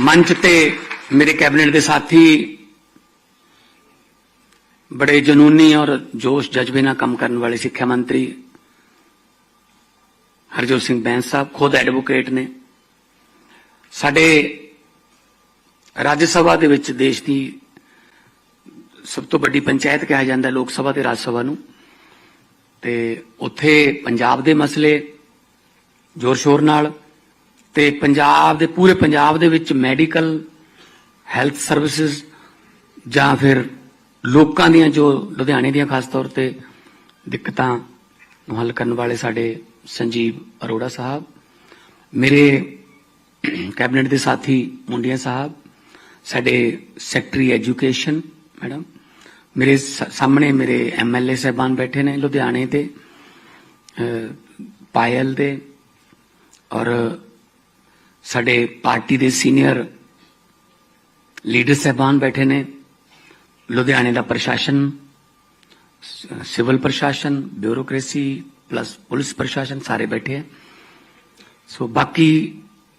ਮੰਚ ਤੇ ਮੇਰੇ ਕੈਬਨਿਟ ਦੇ ਸਾਥੀ ਬੜੇ ਜਨੂਨੀ ਔਰ ਜੋਸ਼ ਜਜ਼ਬੇ ਨਾਲ ਕੰਮ ਕਰਨ ਵਾਲੇ ਸਿੱਖਿਆ ਮੰਤਰੀ ਹਰਜੋਤ ਸਿੰਘ ਬੈਂਸ ਸਾਹਿਬ ਖੁਦ ਐਡਵੋਕੇਟ ਨੇ। ਸਾਡੇ ਰਾਜ ਸਭਾ ਦੇ ਵਿੱਚ ਦੇਸ਼ ਦੀ ਸਭ ਤੋਂ ਵੱਡੀ ਪੰਚਾਇਤ ਕਿਹਾ ਜਾਂਦਾ ਲੋਕ ਸਭਾ ਤੇ ਰਾਜ ਸਭਾ ਨੂੰ। ਤੇ ਉੱਥੇ ਪੰਜਾਬ ਦੇ ਮਸਲੇ ਜ਼ੋਰ ਸ਼ੋਰ ਨਾਲ ਤੇ ਪੰਜਾਬ ਦੇ, ਪੂਰੇ ਪੰਜਾਬ ਦੇ ਵਿੱਚ ਮੈਡੀਕਲ ਹੈਲਥ ਸਰਵਿਸਿਜ਼ ਜਾਂ ਫਿਰ ਲੋਕਾਂ ਦੀਆਂ ਜੋ ਲੁਧਿਆਣੇ ਦੀਆਂ ਖਾਸ ਤੌਰ ਤੇ ਦਿੱਕਤਾਂ ਨੂੰ ਹੱਲ ਕਰਨ ਵਾਲੇ ਸਾਡੇ ਸੰਜੀਵ ਅਰੋੜਾ ਸਾਹਿਬ, ਮੇਰੇ ਕੈਬਨਿਟ ਦੇ ਸਾਥੀ ਮੁੰਡੀਆਂ ਸਾਹਿਬ, ਸਾਡੇ ਸੈਕਟਰੀ ਐਜੂਕੇਸ਼ਨ ਮੈਡਮ, ਮੇਰੇ ਸ- ਸਾਹਮਣੇ ਮੇਰੇ ਐਮਐਲਏ ਸਾਹਿਬਾਨ ਬੈਠੇ ਨੇ ਲੁਧਿਆਣੇ ਦੇ ਪਾਇਲ ਦੇ ਔਰ ਸਾਡੇ ਪਾਰਟੀ ਦੇ ਸੀਨੀਅਰ ਲੀਡਰ ਸਾਹਿਬਾਨ ਬੈਠੇ ਨੇ। ਲੁਧਿਆਣੇ ਦਾ ਪ੍ਰਸ਼ਾਸਨ ਸ- ਸਿਵਲ ਪ੍ਰਸ਼ਾਸਨ ਬਿਊਰੋਕ੍ਰੇਸੀ ਪਲੱਸ ਪੁਲਿਸ ਪ੍ਰਸ਼ਾਸਨ ਸਾਰੇ ਬੈਠੇ ਹੈ ਸੋ ਬਾਕੀ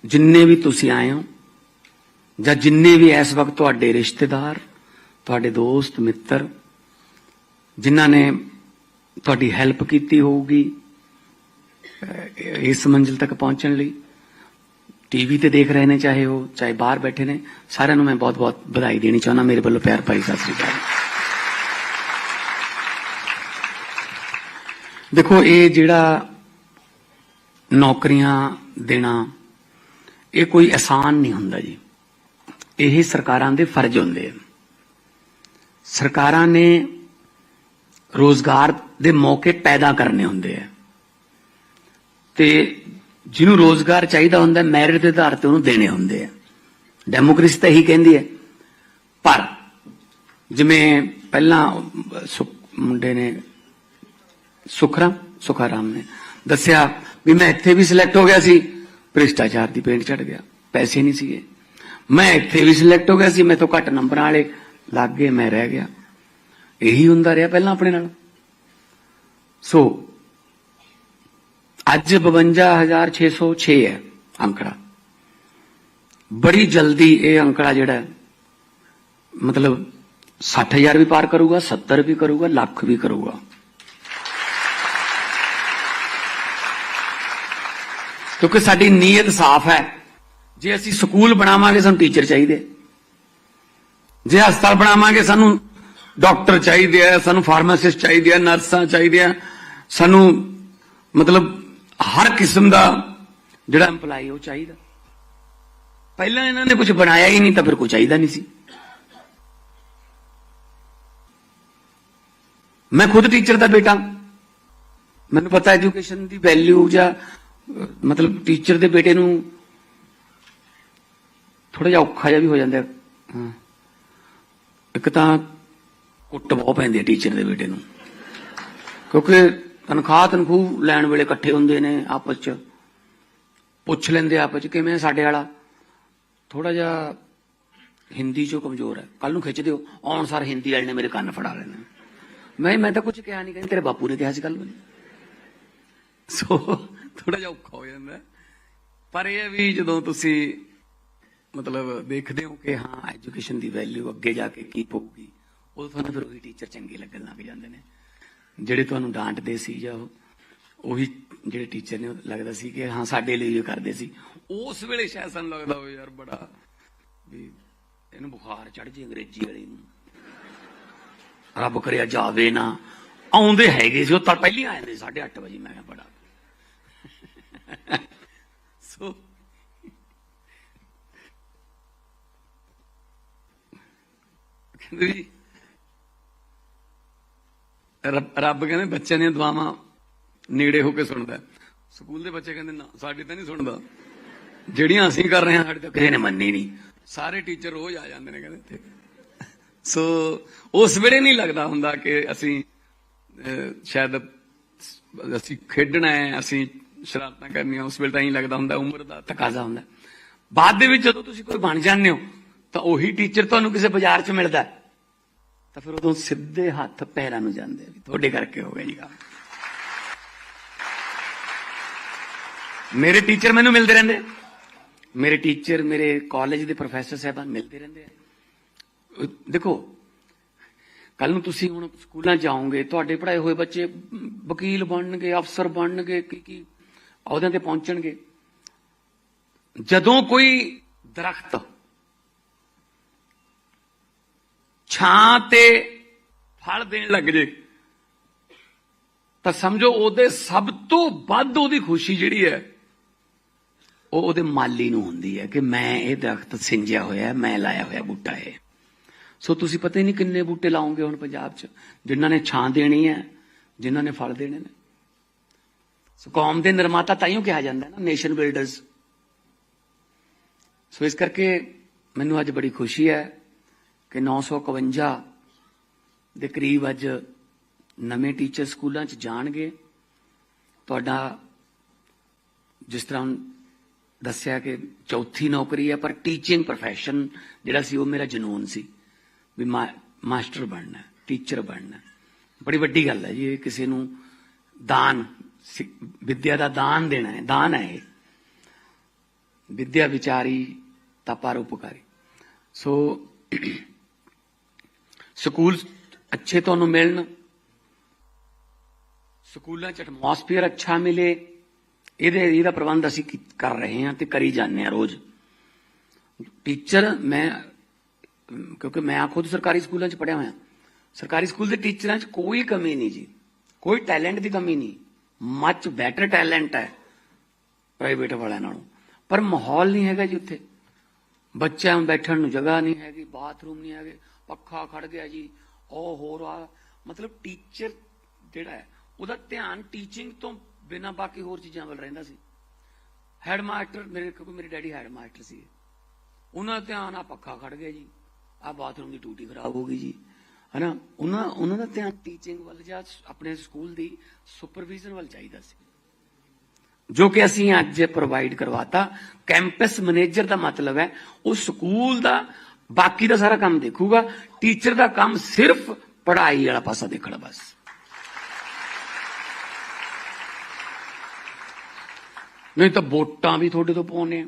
ਜਿੰਨੇ ਵੀ ਤੁਸੀਂ ਆਏ ਹੋ ਜਾਂ ਜਿੰਨੇ ਵੀ ਇਸ ਵਕਤ ਤੁਹਾਡੇ ਰਿਸ਼ਤੇਦਾਰ ਤੁਹਾਡੇ ਦੋਸਤ ਮਿੱਤਰ ਜਿਨ੍ਹਾਂ ਨੇ ਤੁਹਾਡੀ ਹੈਲਪ ਕੀਤੀ ਹੋਊਗੀ ਅਹ, ਇਸ ਮੰਜ਼ਿਲ ਤੱਕ ਪਹੁੰਚਣ ਲਈ ਟੀਵੀ ਤੇ ਦੇਖ ਰਹੇ ਨੇ, ਚਾਹੇ ਉਹ, ਚਾਹੇ ਬਾਹਰ ਬੈਠੇ ਨੇ, ਸਾਰਿਆਂ ਨੂੰ ਮੈਂ ਬਹੁਤ-ਬਹੁਤ ਵਧਾਈ ਦੇਣੀ ਚਾਹੁੰਦਾ, ਮੇਰੇ ਵੱਲੋਂ ਪਿਆਰ ਭਰੀ ਸਤਿ ਸ੍ਰੀ ਅਕਾਲ। ਦੇਖੋ, ਇਹ ਜਿਹੜਾ ਨੌਕਰੀਆਂ ਦੇਣਾ, ਇਹ ਕੋਈ ਆਸਾਨ ਨਹੀਂ ਹੁੰਦਾ ਜੀ। ਇਹ ਸਰਕਾਰਾਂ ਦੇ ਫਰਜ਼ ਹੁੰਦੇ ਆ। ਸਰਕਾਰਾਂ ਨੇ ਰੋਜ਼ਗਾਰ ਦੇ ਮੌਕੇ ਪੈਦਾ ਕਰਨੇ ਹੁੰਦੇ ਆ। ਤੇ ਜਿਹਨੂੰ ਰੋਜ਼ਗਾਰ ਚਾਹੀਦਾ ਹੁੰਦਾ ਮੈਰਿਟ ਦੇ ਆਧਾਰ ਤੇ ਉਹਨੂੰ ਦੇਣੇ ਹੁੰਦੇ ਆ। ਡੈਮੋਕ੍ਰੇਸੀ ਤਾਂ ਇਹੀ ਕਹਿੰਦੀ ਹੈ। ਪਰ ਜਿਵੇਂ ਪਹਿਲਾਂ ਸੁ- ਮੁੰਡੇ ਨੇ ਸੁਖਰਾਮ, ਸੁਖਾਰਾਮ ਨੇ ਦੱਸਿਆ ਵੀ ਮੈਂ ਇੱਥੇ ਵੀ ਸਿਲੈਕਟ ਹੋ ਗਿਆ ਸੀ, ਭ੍ਰਿਸ਼ਟਾਚਾਰ ਦੀ ਪੇਂਟ ਚੜ ਗਿਆ। ਪੈਸੇ ਨਹੀਂ ਸੀਗੇ। ਮੈਂ ਇੱਥੇ ਵੀ ਸਿਲੈਕਟ ਹੋ ਗਿਆ ਸੀ ਮੈਂ ਤੋਂ ਘੱਟ ਨੰਬਰਾਂ ਵਾਲੇ ਲੱਗ ਗਏ, ਮੈਂ ਰਹਿ ਗਿਆ। ਇਹੀ ਹੁੰਦਾ ਰਿਹਾ ਪਹਿਲਾਂ ਆਪਣੇ ਨਾਲ। ਸੋ ਅੱਜ 52606 ਹੈ ਅੰਕੜਾ ਬੜੀ ਜਲਦੀ ਇਹ ਅੰਕੜਾ ਜਿਹੜਾ ਹੈ, ਮਤਲਬ 60000 ਵੀ ਪਾਰ ਕਰੂਗਾ 70 ਵੀ ਕਰੂਗਾ ਲੱਖ ਵੀ ਕਰੂਗਾ ਕਿਉਂਕਿ ਸਾਡੀ ਨੀਅਤ ਸਾਫ਼ ਹੈ ਜੇ ਅਸੀਂ ਸਕੂਲ ਬਣਾਵਾਂਗੇ ਸਾਨੂੰ ਟੀਚਰ ਚਾਹੀਦੇ ਜੇ ਹਸਪਤਾਲ ਬਣਾਵਾਂਗੇ ਸਾਨੂੰ ਡਾਕਟਰ ਚਾਹੀਦੇ ਆ ਸਾਨੂੰ ਫਾਰਮਾਸਿਸਟ ਚਾਹੀਦੇ ਆ ਨਰਸਾਂ ਚਾਹੀਦੀਆਂ ਸਾਨੂੰ ਮਤਲਬ ਹਰ ਕਿਸਮ ਦਾ ਜਿਹੜਾ EMPLOYE ਉਹ ਚਾਹੀਦਾ। ਪਹਿਲਾਂ ਇਹਨਾਂ ਨੇ ਕੁਝ ਬਣਾਇਆ ਹੀ ਨਹੀਂ ਤਾਂ ਫਿਰ ਕੋਈ ਚਾਹੀਦਾ ਨਹੀਂ ਸੀ। ਮੈਂ ਖੁਦ ਟੀਚਰ ਦਾ ਬੇਟਾ। ਮੈਨੂੰ ਪਤਾ ਐਜੂਕੇਸ਼ਨ ਦੀ ਵੈਲਿਊ ਜਾਂ, ਮਤਲਬ ਟੀਚਰ ਦੇ ਬੇਟੇ ਨੂੰ ਥੋੜਾ ਜਿਹਾ ਔਖਾ ਜਿਹਾ ਵੀ ਹੋ ਜਾਂਦਾ। ਇੱਕ ਤਾਂ ਕੁੱਟ ਬਹੁਤ ਪੈਂਦੀ ਹੈ ਟੀਚਰ ਦੇ ਬੇਟੇ ਨੂੰ। ਕਿਉਂਕਿ ਤਨਖਾਹ ਤਨਖੂਹ ਲੈਣ ਵੇਲੇ ਇਕੱਠੇ ਹੁੰਦੇ ਨੇ ਆਪਸ ਚ। ਪੁੱਛ ਲੈਂਦੇ ਆਪਸ ਚ, ਕਿਵੇਂ ਸਾਡੇ ਵਾਲਾ? ਥੋੜਾ ਜਿਹਾ ਹਿੰਦੀ ਚੋਂ ਕਮਜ਼ੋਰ ਹੈ। ਕੱਲ ਨੂੰ ਖਿੱਚ ਦਿਓ, ਆਉਣ ਸਾਰ ਹਿੰਦੀ ਵਾਲੇ ਨੇ ਮੇਰੇ ਕੰਨ ਫੜਾ ਲੈਣੇ ਮੈਂ ਮੈਂ ਤਾਂ ਕੁਝ ਕਿਹਾ ਨਹੀਂ ਕਹਿੰਦੇ ਤੇਰੇ ਬਾਪੂ ਨੇ ਕਿਹਾ ਸੀ ਕੱਲ ਮੈਨੂੰ ਸੋ ਥੋੜਾ ਜਿਹਾ ਔਖਾ ਹੋ ਜਾਂਦਾ। ਪਰ ਇਹ ਵੀ ਜਦੋਂ ਤੁਸੀਂ ਮਤਲਬ ਦੇਖਦੇ ਹੋ ਕਿ ਹਾਂ, ਐਜੂਕੇਸ਼ਨ ਦੀ ਵੈਲਿਊ ਅੱਗੇ ਜਾ ਕੇ ਕੀ ਪਊਗੀ ਉਦੋਂ ਤੁਹਾਨੂੰ ਫਿਰ ਉਹੀ ਟੀਚਰ ਚੰਗੇ ਲੱਗਣ ਲੱਗ ਜਾਂਦੇ ਨੇ। ਜਿਹੜੇ ਤੁਹਾਨੂੰ ਡਾਂਟਦੇ ਸੀ ਜਾਂ ਉਹ, ਉਹੀ ਜਿਹੜੇ ਟੀਚਰ ਨੇ ਲੱਗਦਾ ਸੀ ਕਿ ਹਾਂ, ਸਾਡੇ ਲਈ ਇਹ ਕਰਦੇ ਸੀ। ਉਸ ਵੇਲੇ ਸ਼ਾਇਦ ਸਾਨੂੰ ਲੱਗਦਾ ਹੋਵੇ ਯਾਰ ਬੜਾ ਵੀ ਇਹਨੂੰ ਬੁਖਾਰ ਚੜ ਜੇ ਅੰਗਰੇਜ਼ੀ ਵਾਲੀ ਨੂੰ। ਰੱਬ ਕਰਿਆ ਜਾਵੇ ਨਾ। ਆਉਂਦੇ ਹੈਗੇ ਸੀ, ਉਹ ਤਾਂ ਪਹਿਲੀ ਆ ਜਾਂਦੇ 8:30 ਵਜੇ। ਮੈਂ ਕਿਹਾ ਬੜਾ। ਸੋ ਕਹਿੰਦੇ ਵੀ ਰੱਬ ਕਹਿੰਦੇ ਬੱਚਿਆਂ ਦੀਆਂ ਦੁਆਵਾਂ ਨੇੜੇ ਹੋ ਕੇ ਸੁਣਦਾ ਸਕੂਲ ਦੇ ਬੱਚੇ ਕਹਿੰਦੇ ਨਾ, ਸਾਡੀ ਤਾਂ ਨਹੀਂ ਸੁਣਦਾ। ਜਿਹੜੀਆਂ ਅਸੀਂ ਕਰ ਰਹੇ ਹਾਂ, ਸਾਡੀ ਤਾਂ ਕਿਸੇ ਨੇ ਮੰਨੀ ਨਹੀਂ। ਸਾਰੇ ਟੀਚਰ ਰੋਜ਼ ਆ ਜਾਂਦੇ ਨੇ ਕਹਿੰਦੇ ਸੋ, ਉਸ ਵੇਲੇ ਨਹੀਂ ਲੱਗਦਾ ਹੁੰਦਾ ਕਿ ਅਸੀਂ ਸ਼ਾਇਦ ਅਸੀਂ ਖੇਡਣਾ ਹੈ, ਅਸੀਂ ਸ਼ਰਾਰਤਾਂ ਕਰਨੀਆਂ, ਉਸ ਵੇਲੇ ਤਾਂ ਹੀ ਲੱਗਦਾ ਹੁੰਦਾ, ਉਮਰ ਦਾ ਤਕਾਜ਼ਾ ਹੁੰਦਾ ਬਾਅਦ ਦੇ ਵਿੱਚ ਜਦੋਂ ਤੁਸੀਂ ਕੋਈ ਬਣ ਜਾਂਦੇ ਹੋ, ਤਾਂ ਉਹੀ ਟੀਚਰ ਤੁਹਾਨੂੰ ਕਿਸੇ ਬਾਜ਼ਾਰ 'ਚ ਮਿਲਦਾ ਹੈ। ਤਾਂ ਫਿਰ ਉਦੋਂ ਸਿੱਧੇ ਹੱਥ ਪੈਰਾਂ ਨੂੰ ਜਾਂਦੇ ਆ ਤੁਹਾਡੇ ਕਰਕੇ ਹੋ ਗਿਆ ਜੀ ਕੰਮ। ਮੇਰੇ ਟੀਚਰ ਮੈਨੂੰ ਮਿਲਦੇ ਰਹਿੰਦੇ ਮੇਰੇ ਟੀਚਰ ਮੇਰੇ ਕਾਲਜ ਦੇ ਪ੍ਰੋਫੈਸਰ ਸਾਹਿਬਾਨ ਮਿਲਦੇ ਰਹਿੰਦੇ ਆ। ਦੇਖੋ ਕੱਲ ਨੂੰ ਤੁਸੀਂ ਹੁਣ ਸਕੂਲਾਂ ਜਾਓਗੇ ਤੁਹਾਡੇ ਪੜ੍ਹਾਏ ਹੋਏ ਬੱਚੇ ਵਕੀਲ ਬਣਨਗੇ, ਅਫਸਰ ਬਣਨਗੇ, ਕੀ ਕੀ ਅਹੁਦਿਆਂ ਤੇ ਪਹੁੰਚਣਗੇ। ਜਦੋਂ ਕੋਈ ਦਰਖਤ ਛਾਂ ਤੇ ਫਲ ਦੇਣ ਲੱਗ ਜੇ। ਤਾਂ ਸਮਝੋ ਉਹਦੇ ਸਭ ਤੋਂ ਵੱਧ ਉਹਦੀ ਖੁਸ਼ੀ ਜਿਹੜੀ ਹੈ, ਉਹ ਉਹਦੇ ਮਾਲੀ ਨੂੰ ਹੁੰਦੀ ਹੈ ਕਿ ਮੈਂ ਇਹ ਦਰਖਤ ਸਿੰਜਿਆ ਹੋਇਆ ਮੈਂ ਲਾਇਆ ਹੋਇਆ ਬੂਟਾ ਹੈ ਸੋ ਤੁਸੀਂ ਪਤਾ ਹੀ ਨਹੀਂ ਕਿੰਨੇ ਬੂਟੇ ਲਾਓਗੇ ਹੁਣ ਪੰਜਾਬ 'ਚ, ਜਿਨ੍ਹਾਂ ਨੇ ਛਾਂ ਦੇਣੀ ਹੈ, ਜਿਨ੍ਹਾਂ ਨੇ ਫਲ ਦੇਣੇ ਨੇ। ਸੋ ਕੌਮ ਦੇ ਨਿਰਮਾਤਾ ਤਾਈਓ ਕਿਹਾ ਜਾਂਦਾ ਨਾ ਨੇਸ਼ਨ ਬਿਲਡਰਸ ਸੋ ਇਸ ਕਰਕੇ ਮੈਨੂੰ ਅੱਜ ਬੜੀ ਖੁਸ਼ੀ ਹੈ ਕਿ 951 ਦੇ ਕਰੀਬ ਅੱਜ ਨਵੇਂ ਟੀਚਰ ਸਕੂਲਾਂ 'ਚ ਜਾਣਗੇ। ਤੁਹਾਡਾ ਜਿਸ ਤਰ੍ਹਾਂ ਹੁਣ ਦੱਸਿਆ ਕਿ ਚੌਥੀ ਨੌਕਰੀ ਹੈ, ਪਰ ਟੀਚਿੰਗ profession ਜਿਹੜਾ ਸੀ ਉਹ ਮੇਰਾ ਜਨੂਨ ਸੀ ਵੀ ਮਾ- ਮਾਸਟਰ ਬਣਨਾ, ਟੀਚਰ ਬਣਨਾ। ਬੜੀ ਵੱਡੀ ਗੱਲ ਹੈ ਜੀ, ਇਹ ਕਿਸੇ ਨੂੰ ਦਾਨ ਸਿ- ਵਿੱਦਿਆ ਦਾ ਦਾਨ ਦੇਣਾ ਹੈ, ਦਾਨ ਹੈ ਇਹ। ਵਿਦਿਆ ਵਿਚਾਰੀ ਤਾਂ ਪਰਉਪਕਾਰੀ ਸੋ ਸਕੂਲ ਅੱਛੇ ਤੁਹਾਨੂੰ ਮਿਲਣ। ਸਕੂਲਾਂ 'ਚ ਐਟਮੋਸਫੀਅਰ ਅੱਛਾ ਮਿਲੇ। ਇਹਦੇ, ਇਹਦਾ ਪ੍ਰਬੰਧ ਅਸੀਂ ਕਰ ਰਹੇ ਹਾਂ ਤੇ ਕਰੀ ਜਾਂਦੇ ਹਾਂ ਰੋਜ਼। ਟੀਚਰ ਮੈਂ, ਕਿਉਂਕਿ ਮੈਂ ਖੁਦ ਸਰਕਾਰੀ ਸਕੂਲਾਂ 'ਚ ਪੜਿਆ ਹੋਇਆ। ਸਰਕਾਰੀ ਸਕੂਲ ਦੇ ਟੀਚਰਾਂ 'ਚ ਕੋਈ ਕਮੀ ਨਹੀਂ ਜੀ। ਕੋਈ ਟੈਲੈਂਟ ਦੀ ਕਮੀ ਨਹੀਂ। ਮੱਚ ਬੈਟਰ ਟੈਲੈਂਟ ਹੈ ਪ੍ਰਾਈਵੇਟ ਵਾਲਿਆਂ ਨਾਲੋਂ। ਪਰ ਮਾਹੌਲ ਨਹੀਂ ਹੈਗਾ ਜੀ ਉੱਥੇ। ਬੱਚਿਆਂ ਨੂੰ ਬੈਠਣ ਨੂੰ ਜਗ੍ਹਾ ਨਹੀਂ ਹੈਗੀ ਬਾਥਰੂਮ ਨਹੀਂ ਹੈਗੇ। ਪੱਖਾ ਖੜ ਗਿਆ ਜੀ, ਉਹ ਹੋਰ ਆ। ਮਤਲਬ ਟੀਚਰ ਜਿਹੜਾ ਹੈ, ਉਹਦਾ ਧਿਆਨ ਟੀਚਿੰਗ ਤੋਂ ਬਿਨਾਂ ਬਾਕੀ ਹੋਰ ਚੀਜ਼ਾਂ ਵੱਲ ਰਹਿੰਦਾ ਸੀ। ਹੈਡ ਮਾਸਟਰ ਮੇਰੇ, ਕਿਉਂਕਿ ਮੇਰੇ ਡੈਡੀ ਹੈਡ ਮਾਸਟਰ ਸੀ। ਉਹਨਾਂ ਦਾ ਧਿਆਨ ਆ ਪੱਖਾ ਖੜ ਗਿਆ ਜੀ, ਆ ਬਾਥਰੂਮ ਦੀ ਟੂਟੀ ਖਰਾਬ ਹੋ ਗਈ ਜੀ। ਹਨਾ? ਉਹਨਾਂ ਉਹਨਾਂ ਦਾ ਧਿਆਨ ਟੀਚਿੰਗ ਵੱਲ ਜਾਂ ਆਪਣੇ ਸਕੂਲ ਦੀ ਸੁਪਰਵਿਜ਼ਨ ਵੱਲ ਚਾਹੀਦਾ ਸੀ। ਜੋ ਕਿ ਅਸੀਂ ਅੱਜ ਪ੍ਰੋਵਾਈਡ ਕਰਵਾਤਾ। ਕੈਂਪਸ ਮੈਨੇਜਰ ਦਾ ਮਤਲਬ ਹੈ, ਉਹ ਸਕੂਲ ਦਾ ਬਾਕੀ ਦਾ ਸਾਰਾ ਕੰਮ ਦੇਖੂਗਾ ਟੀਚਰ ਦਾ ਕੰਮ ਸਿਰਫ ਪੜ੍ਹਾਈ ਵਾਲਾ ਪਾਸਾ ਦੇਖਣਾ ਬਸ ਨਹੀਂ ਤਾਂ ਵੋਟਾਂ ਵੀ ਤੁਹਾਡੇ ਤੋਂ ਪਾਉਣੇ ਆ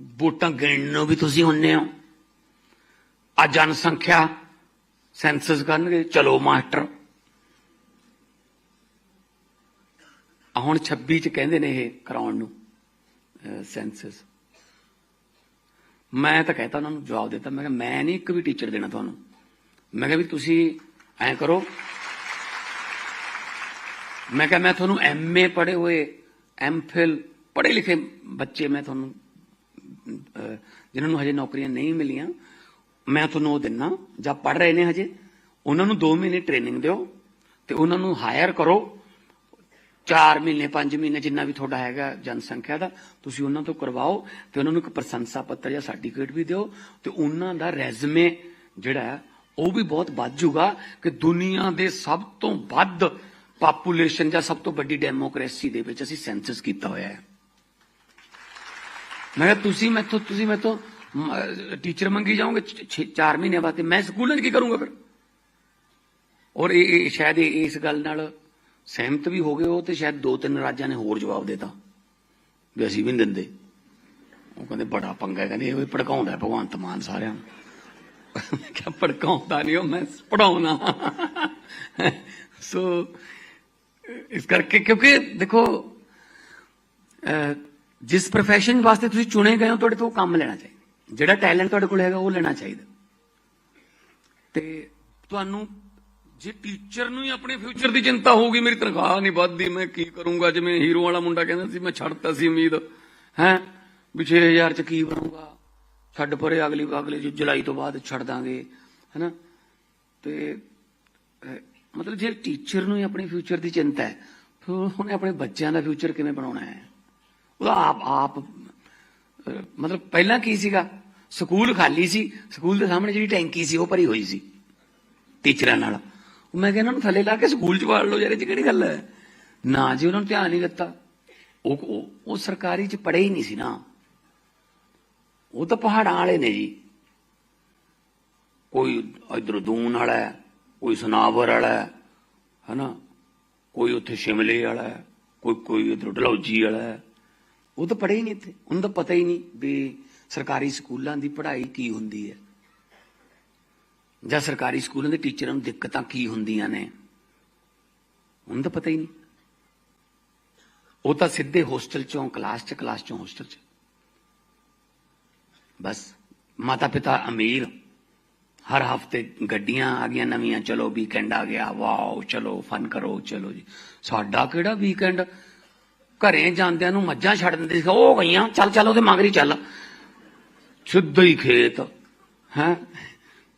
ਵੋਟਾਂ ਗਿਣਨ ਨੂੰ ਵੀ ਤੁਸੀਂ ਹੁੰਨੇ ਹੋ ਆ ਜਨਸੰਖਿਆ ਸੈਂਸਸ ਕਰਨਗੇ ਚਲੋ ਮਾਸਟਰ ਆ ਹੁਣ 26 ਚ ਕਹਿੰਦੇ ਨੇ ਇਹ ਕਰਾਉਣ ਨੂੰ ਸੈਂਸਸ ਮੈਂ ਤਾਂ ਕਹਿਤਾ ਉਹਨਾਂ ਨੂੰ ਜਵਾਬ ਦਿੱਤਾ। ਮੈਂ ਕਿਹਾ ਮੈਂ ਨਹੀਂ ਇੱਕ ਵੀ ਟੀਚਰ ਦੇਣਾ ਤੁਹਾਨੂੰ। ਮੈਂ ਕਿਹਾ ਵੀ ਤੁਸੀਂ ਐਂ ਕਰੋ। ਮੈਂ ਕਿਹਾ ਮੈਂ ਤੁਹਾਨੂੰ ਐਮਏ ਪੜ੍ਹੇ ਹੋਏ ਐਮਫਿਲ ਪੜ੍ਹੇ ਲਿਖੇ ਬੱਚੇ ਮੈਂ ਤੁਹਾਨੂੰ ਅਹ, ਜਿਨ੍ਹਾਂ ਨੂੰ ਹਜੇ ਨੌਕਰੀਆਂ ਨਹੀਂ ਮਿਲੀਆਂ ਮੈਂ ਤੁਹਾਨੂੰ ਉਹ ਦਿੰਨਾ। ਜਾਂ ਪੜ੍ਹ ਰਹੇ ਨੇ ਹਜੇ। ਉਹਨਾਂ ਨੂੰ 2 ਮਹੀਨੇ ਟ੍ਰੇਨਿੰਗ ਦਿਓ ਤੇ ਉਹਨਾਂ ਨੂੰ ਹਾਇਰ ਕਰੋ। 4 ਮਹੀਨੇ 5 ਮਹੀਨੇ ਜਿੰਨਾ ਵੀ ਤੁਹਾਡਾ ਹੈਗਾ ਜਨਸੰਖਿਆ ਦਾ, ਤੁਸੀਂ ਉਹਨਾਂ ਤੋਂ ਕਰਵਾਓ ਤੇ ਉਹਨਾਂ ਨੂੰ ਇੱਕ ਪ੍ਰਸ਼ੰਸਾ ਪੱਤਰ ਜਾਂ ਸਰਟੀਫਿਕੇਟ ਵੀ ਦਿਓ ਤੇ ਉਹਨਾਂ ਦਾ ਰੈਜ਼ੂਮੇ ਜਿਹੜਾ ਉਹ ਵੀ ਬਹੁਤ ਵੱਧ ਜਾਊਗਾ ਕਿ ਦੁਨੀਆ ਦੇ ਸਭ ਤੋਂ ਵੱਧ ਪਾਪੂਲੇਸ਼ਨ ਜਾਂ ਸਭ ਤੋਂ ਵੱਡੀ ਡੈਮੋਕ੍ਰੇਸੀ ਦੇ ਵਿੱਚ ਅਸੀਂ ਸੈਂਸਸ ਕੀਤਾ ਹੋਇਆ ਹੈ। ਮੈਂ ਕਿਹਾ, ਤੁਸੀਂ ਮੈਥੋਂ ਤੁਸੀਂ ਮੈਥੋਂ ਟੀਚਰ ਮੰਗੀ ਜਾਓਗੇ 4 ਮਹੀਨੇ ਬਾਅਦ ਤੇ ਮੈਂ ਸਕੂਲਾਂ 'ਚ ਕੀ ਕਰੂੰਗਾ ਫਿਰ? ਔਰ ਇਹ ਇਹ, ਸ਼ਾਇਦ ਇਹ- ਇਸ ਗੱਲ ਨਾਲ ਸਹਿਮਤ ਵੀ ਹੋ ਗਏ ਉਹ ਤੇ ਸ਼ਾਇਦ ਦੋ ਤਿੰਨ ਰਾਜਾਂ ਨੇ ਹੋਰ ਜਵਾਬ ਦੇਤਾ, ਵੀ ਅਸੀਂ ਵੀ ਨਹੀਂ ਦਿੰਦੇ। ਉਹ ਕਹਿੰਦੇ ਬੜਾ ਪੰਗਾ ਕਹਿੰਦੇ ਇਹ ਭੜਕਾਉਂਦਾ ਭਗਵੰਤ ਮਾਨ ਸਾਰਿਆਂ ਨੂੰ। ਕਿਆ ਭੜਕਾਉਂਦਾ ਨਹੀਂ ਉਹ, ਮੈਂ ਪੜਾਉਣਾ ਸੋ ਇਸ ਕਰਕੇ ਕਿਉਂਕਿ ਦੇਖੋ ਜਿਸ profession ਵਾਸਤੇ ਤੁਸੀਂ ਚੁਣੇ ਗਏ ਹੋ, ਤੁਹਾਡੇ ਤੋਂ ਕੰਮ ਲੈਣਾ ਚਾਹੀਦਾ। ਜਿਹੜਾ ਟੈਲੈਂਟ ਤੁਹਾਡੇ ਕੋਲ ਹੈਗਾ, ਉਹ ਲੈਣਾ ਚਾਹੀਦਾ। ਤੇ ਤੁਹਾਨੂੰ ਜੇ ਟੀਚਰ ਨੂੰ ਹੀ ਆਪਣੇ ਫਿਊਚਰ ਦੀ ਚਿੰਤਾ ਹੋਊਗੀ, ਮੇਰੀ ਤਨਖਾਹ ਨਹੀਂ ਵੱਧਦੀ, ਮੈਂ ਕੀ ਕਰੂੰਗਾ? ਜਿਵੇਂ ਹੀਰੋ ਵਾਲਾ ਮੁੰਡਾ ਕਹਿੰਦਾ ਸੀ, ਮੈਂ ਛੱਡਤਾ ਸੀ ਉਮੀਦ। ਹੈ? ਵੀ 6000 ਚ ਕੀ ਬਣੂਗਾ? ਛੱਡ ਪਰੇ, ਅਗਲੀ, ਅਗਲੇ ਜੁਲਾਈ ਤੋਂ ਬਾਅਦ ਛੱਡ ਦਾਂਗੇ। ਹੈਨਾ? ਤੇ ਮਤਲਬ ਜੇ ਟੀਚਰ ਨੂੰ ਹੀ ਆਪਣੇ ਫਿਊਚਰ ਦੀ ਚਿੰਤਾ ਹੈ, ਫਿਰ ਉਹਨੇ ਆਪਣੇ ਬੱਚਿਆਂ ਦਾ ਫਿਊਚਰ ਕਿਵੇਂ ਬਣਾਉਣਾ ਹੈ? ਉਹਦਾ ਆਪ ਆਪ ਮਤਲਬ ਪਹਿਲਾਂ ਕੀ ਸੀਗਾ? ਸਕੂਲ ਖਾਲੀ ਸੀ, ਸਕੂਲ ਦੇ ਸਾਹਮਣੇ ਜਿਹੜੀ ਟੈਂਕੀ ਸੀ, ਉਹ ਭਰੀ ਹੋਈ ਸੀ, ਟੀਚਰਾਂ ਨਾਲ। ਉਹ ਮੈਂ ਇਹਨਾਂ ਨੂੰ ਥੱਲੇ ਲਾ ਕੇ ਸਕੂਲ ਚ ਵਾੜ ਲਓ ਯਾਰ, ਇਹ ਚ ਕਿਹੜੀ ਗੱਲ ਹੈ? ਨਾ ਜੀ, ਉਹਨਾਂ ਨੂੰ ਧਿਆਨ ਨਹੀਂ ਦਿੱਤਾ। ਉਹ ਉਹ- ਸਰਕਾਰੀ ਚ ਪੜ੍ਹੇ ਹੀ ਨਹੀਂ ਸੀ ਨਾ। ਉਹ ਤਾਂ ਪਹਾੜਾਂ ਵਾਲੇ ਨੇ ਜੀ। ਕੋਈ ਇਧਰ ਦੂਨ ਵਾਲਾ ਹੈ, ਕੋਈ ਸੁਨਾਵਰ ਵਾਲਾ ਹੈ, ਹਨਾ? ਕੋਈ ਉੱਥੇ ਸ਼ਿਮਲੇ ਵਾਲਾ ਹੈ, ਕੋਈ ਕੋਈ ਇਧਰ ਡਲਹੌਜੀ ਵਾਲਾ ਹੈ। ਉਹ ਤਾਂ ਪੜ੍ਹੇ ਹੀ ਨਹੀਂ ਇੱਥੇ। ਉਹਨੂੰ ਤਾਂ ਪਤਾ ਹੀ ਨਹੀਂ ਵੀ ਸਰਕਾਰੀ ਸਕੂਲਾਂ ਦੀ ਪੜ੍ਹਾਈ ਕੀ ਹੁੰਦੀ ਹੈ। ਜਾਂ ਸਰਕਾਰੀ ਸਕੂਲਾਂ ਦੇ ਟੀਚਰਾਂ ਨੂੰ ਦਿੱਕਤਾਂ ਕੀ ਹੁੰਦੀਆਂ ਨੇ? ਉਹਨੂੰ ਤਾਂ ਪਤਾ ਹੀ ਨਹੀਂ। ਉਹ ਤਾਂ ਸਿੱਧੇ ਹੋਸਟਲ ਚੋਂ, ਕਲਾਸ ਚ, ਕਲਾਸ ਚੋਂ ਹੋਸਟਲ ਚ। ਬਸ ਮਾਤਾ ਪਿਤਾ ਅਮੀਰ। ਹਰ ਹਫ਼ਤੇ ਗੱਡੀਆਂ ਆ ਗਈਆਂ ਨਵੀਆਂ, ਚਲੋ ਵੀਕਐਂਡ ਆ ਗਿਆ, ਵਾਓ, ਚਲੋ ਫਨ ਕਰੋ, ਚਲੋ ਜੀ। ਸਾਡਾ ਕਿਹੜਾ ਵੀਕਐਂਡ ਘਰੇ ਜਾਂਦਿਆਂ ਨੂੰ ਮੱਝਾਂ ਛੱਡ ਦਿੰਦੇ ਸੀ। ਉਹ ਗਈਆਂ, ਚੱਲ ਚੱਲ, ਉਹਦੇ ਮਗਰ ਹੀ ਚੱਲ। ਸਿੱਧਾ ਹੀ ਖੇਤ, ਹੈ?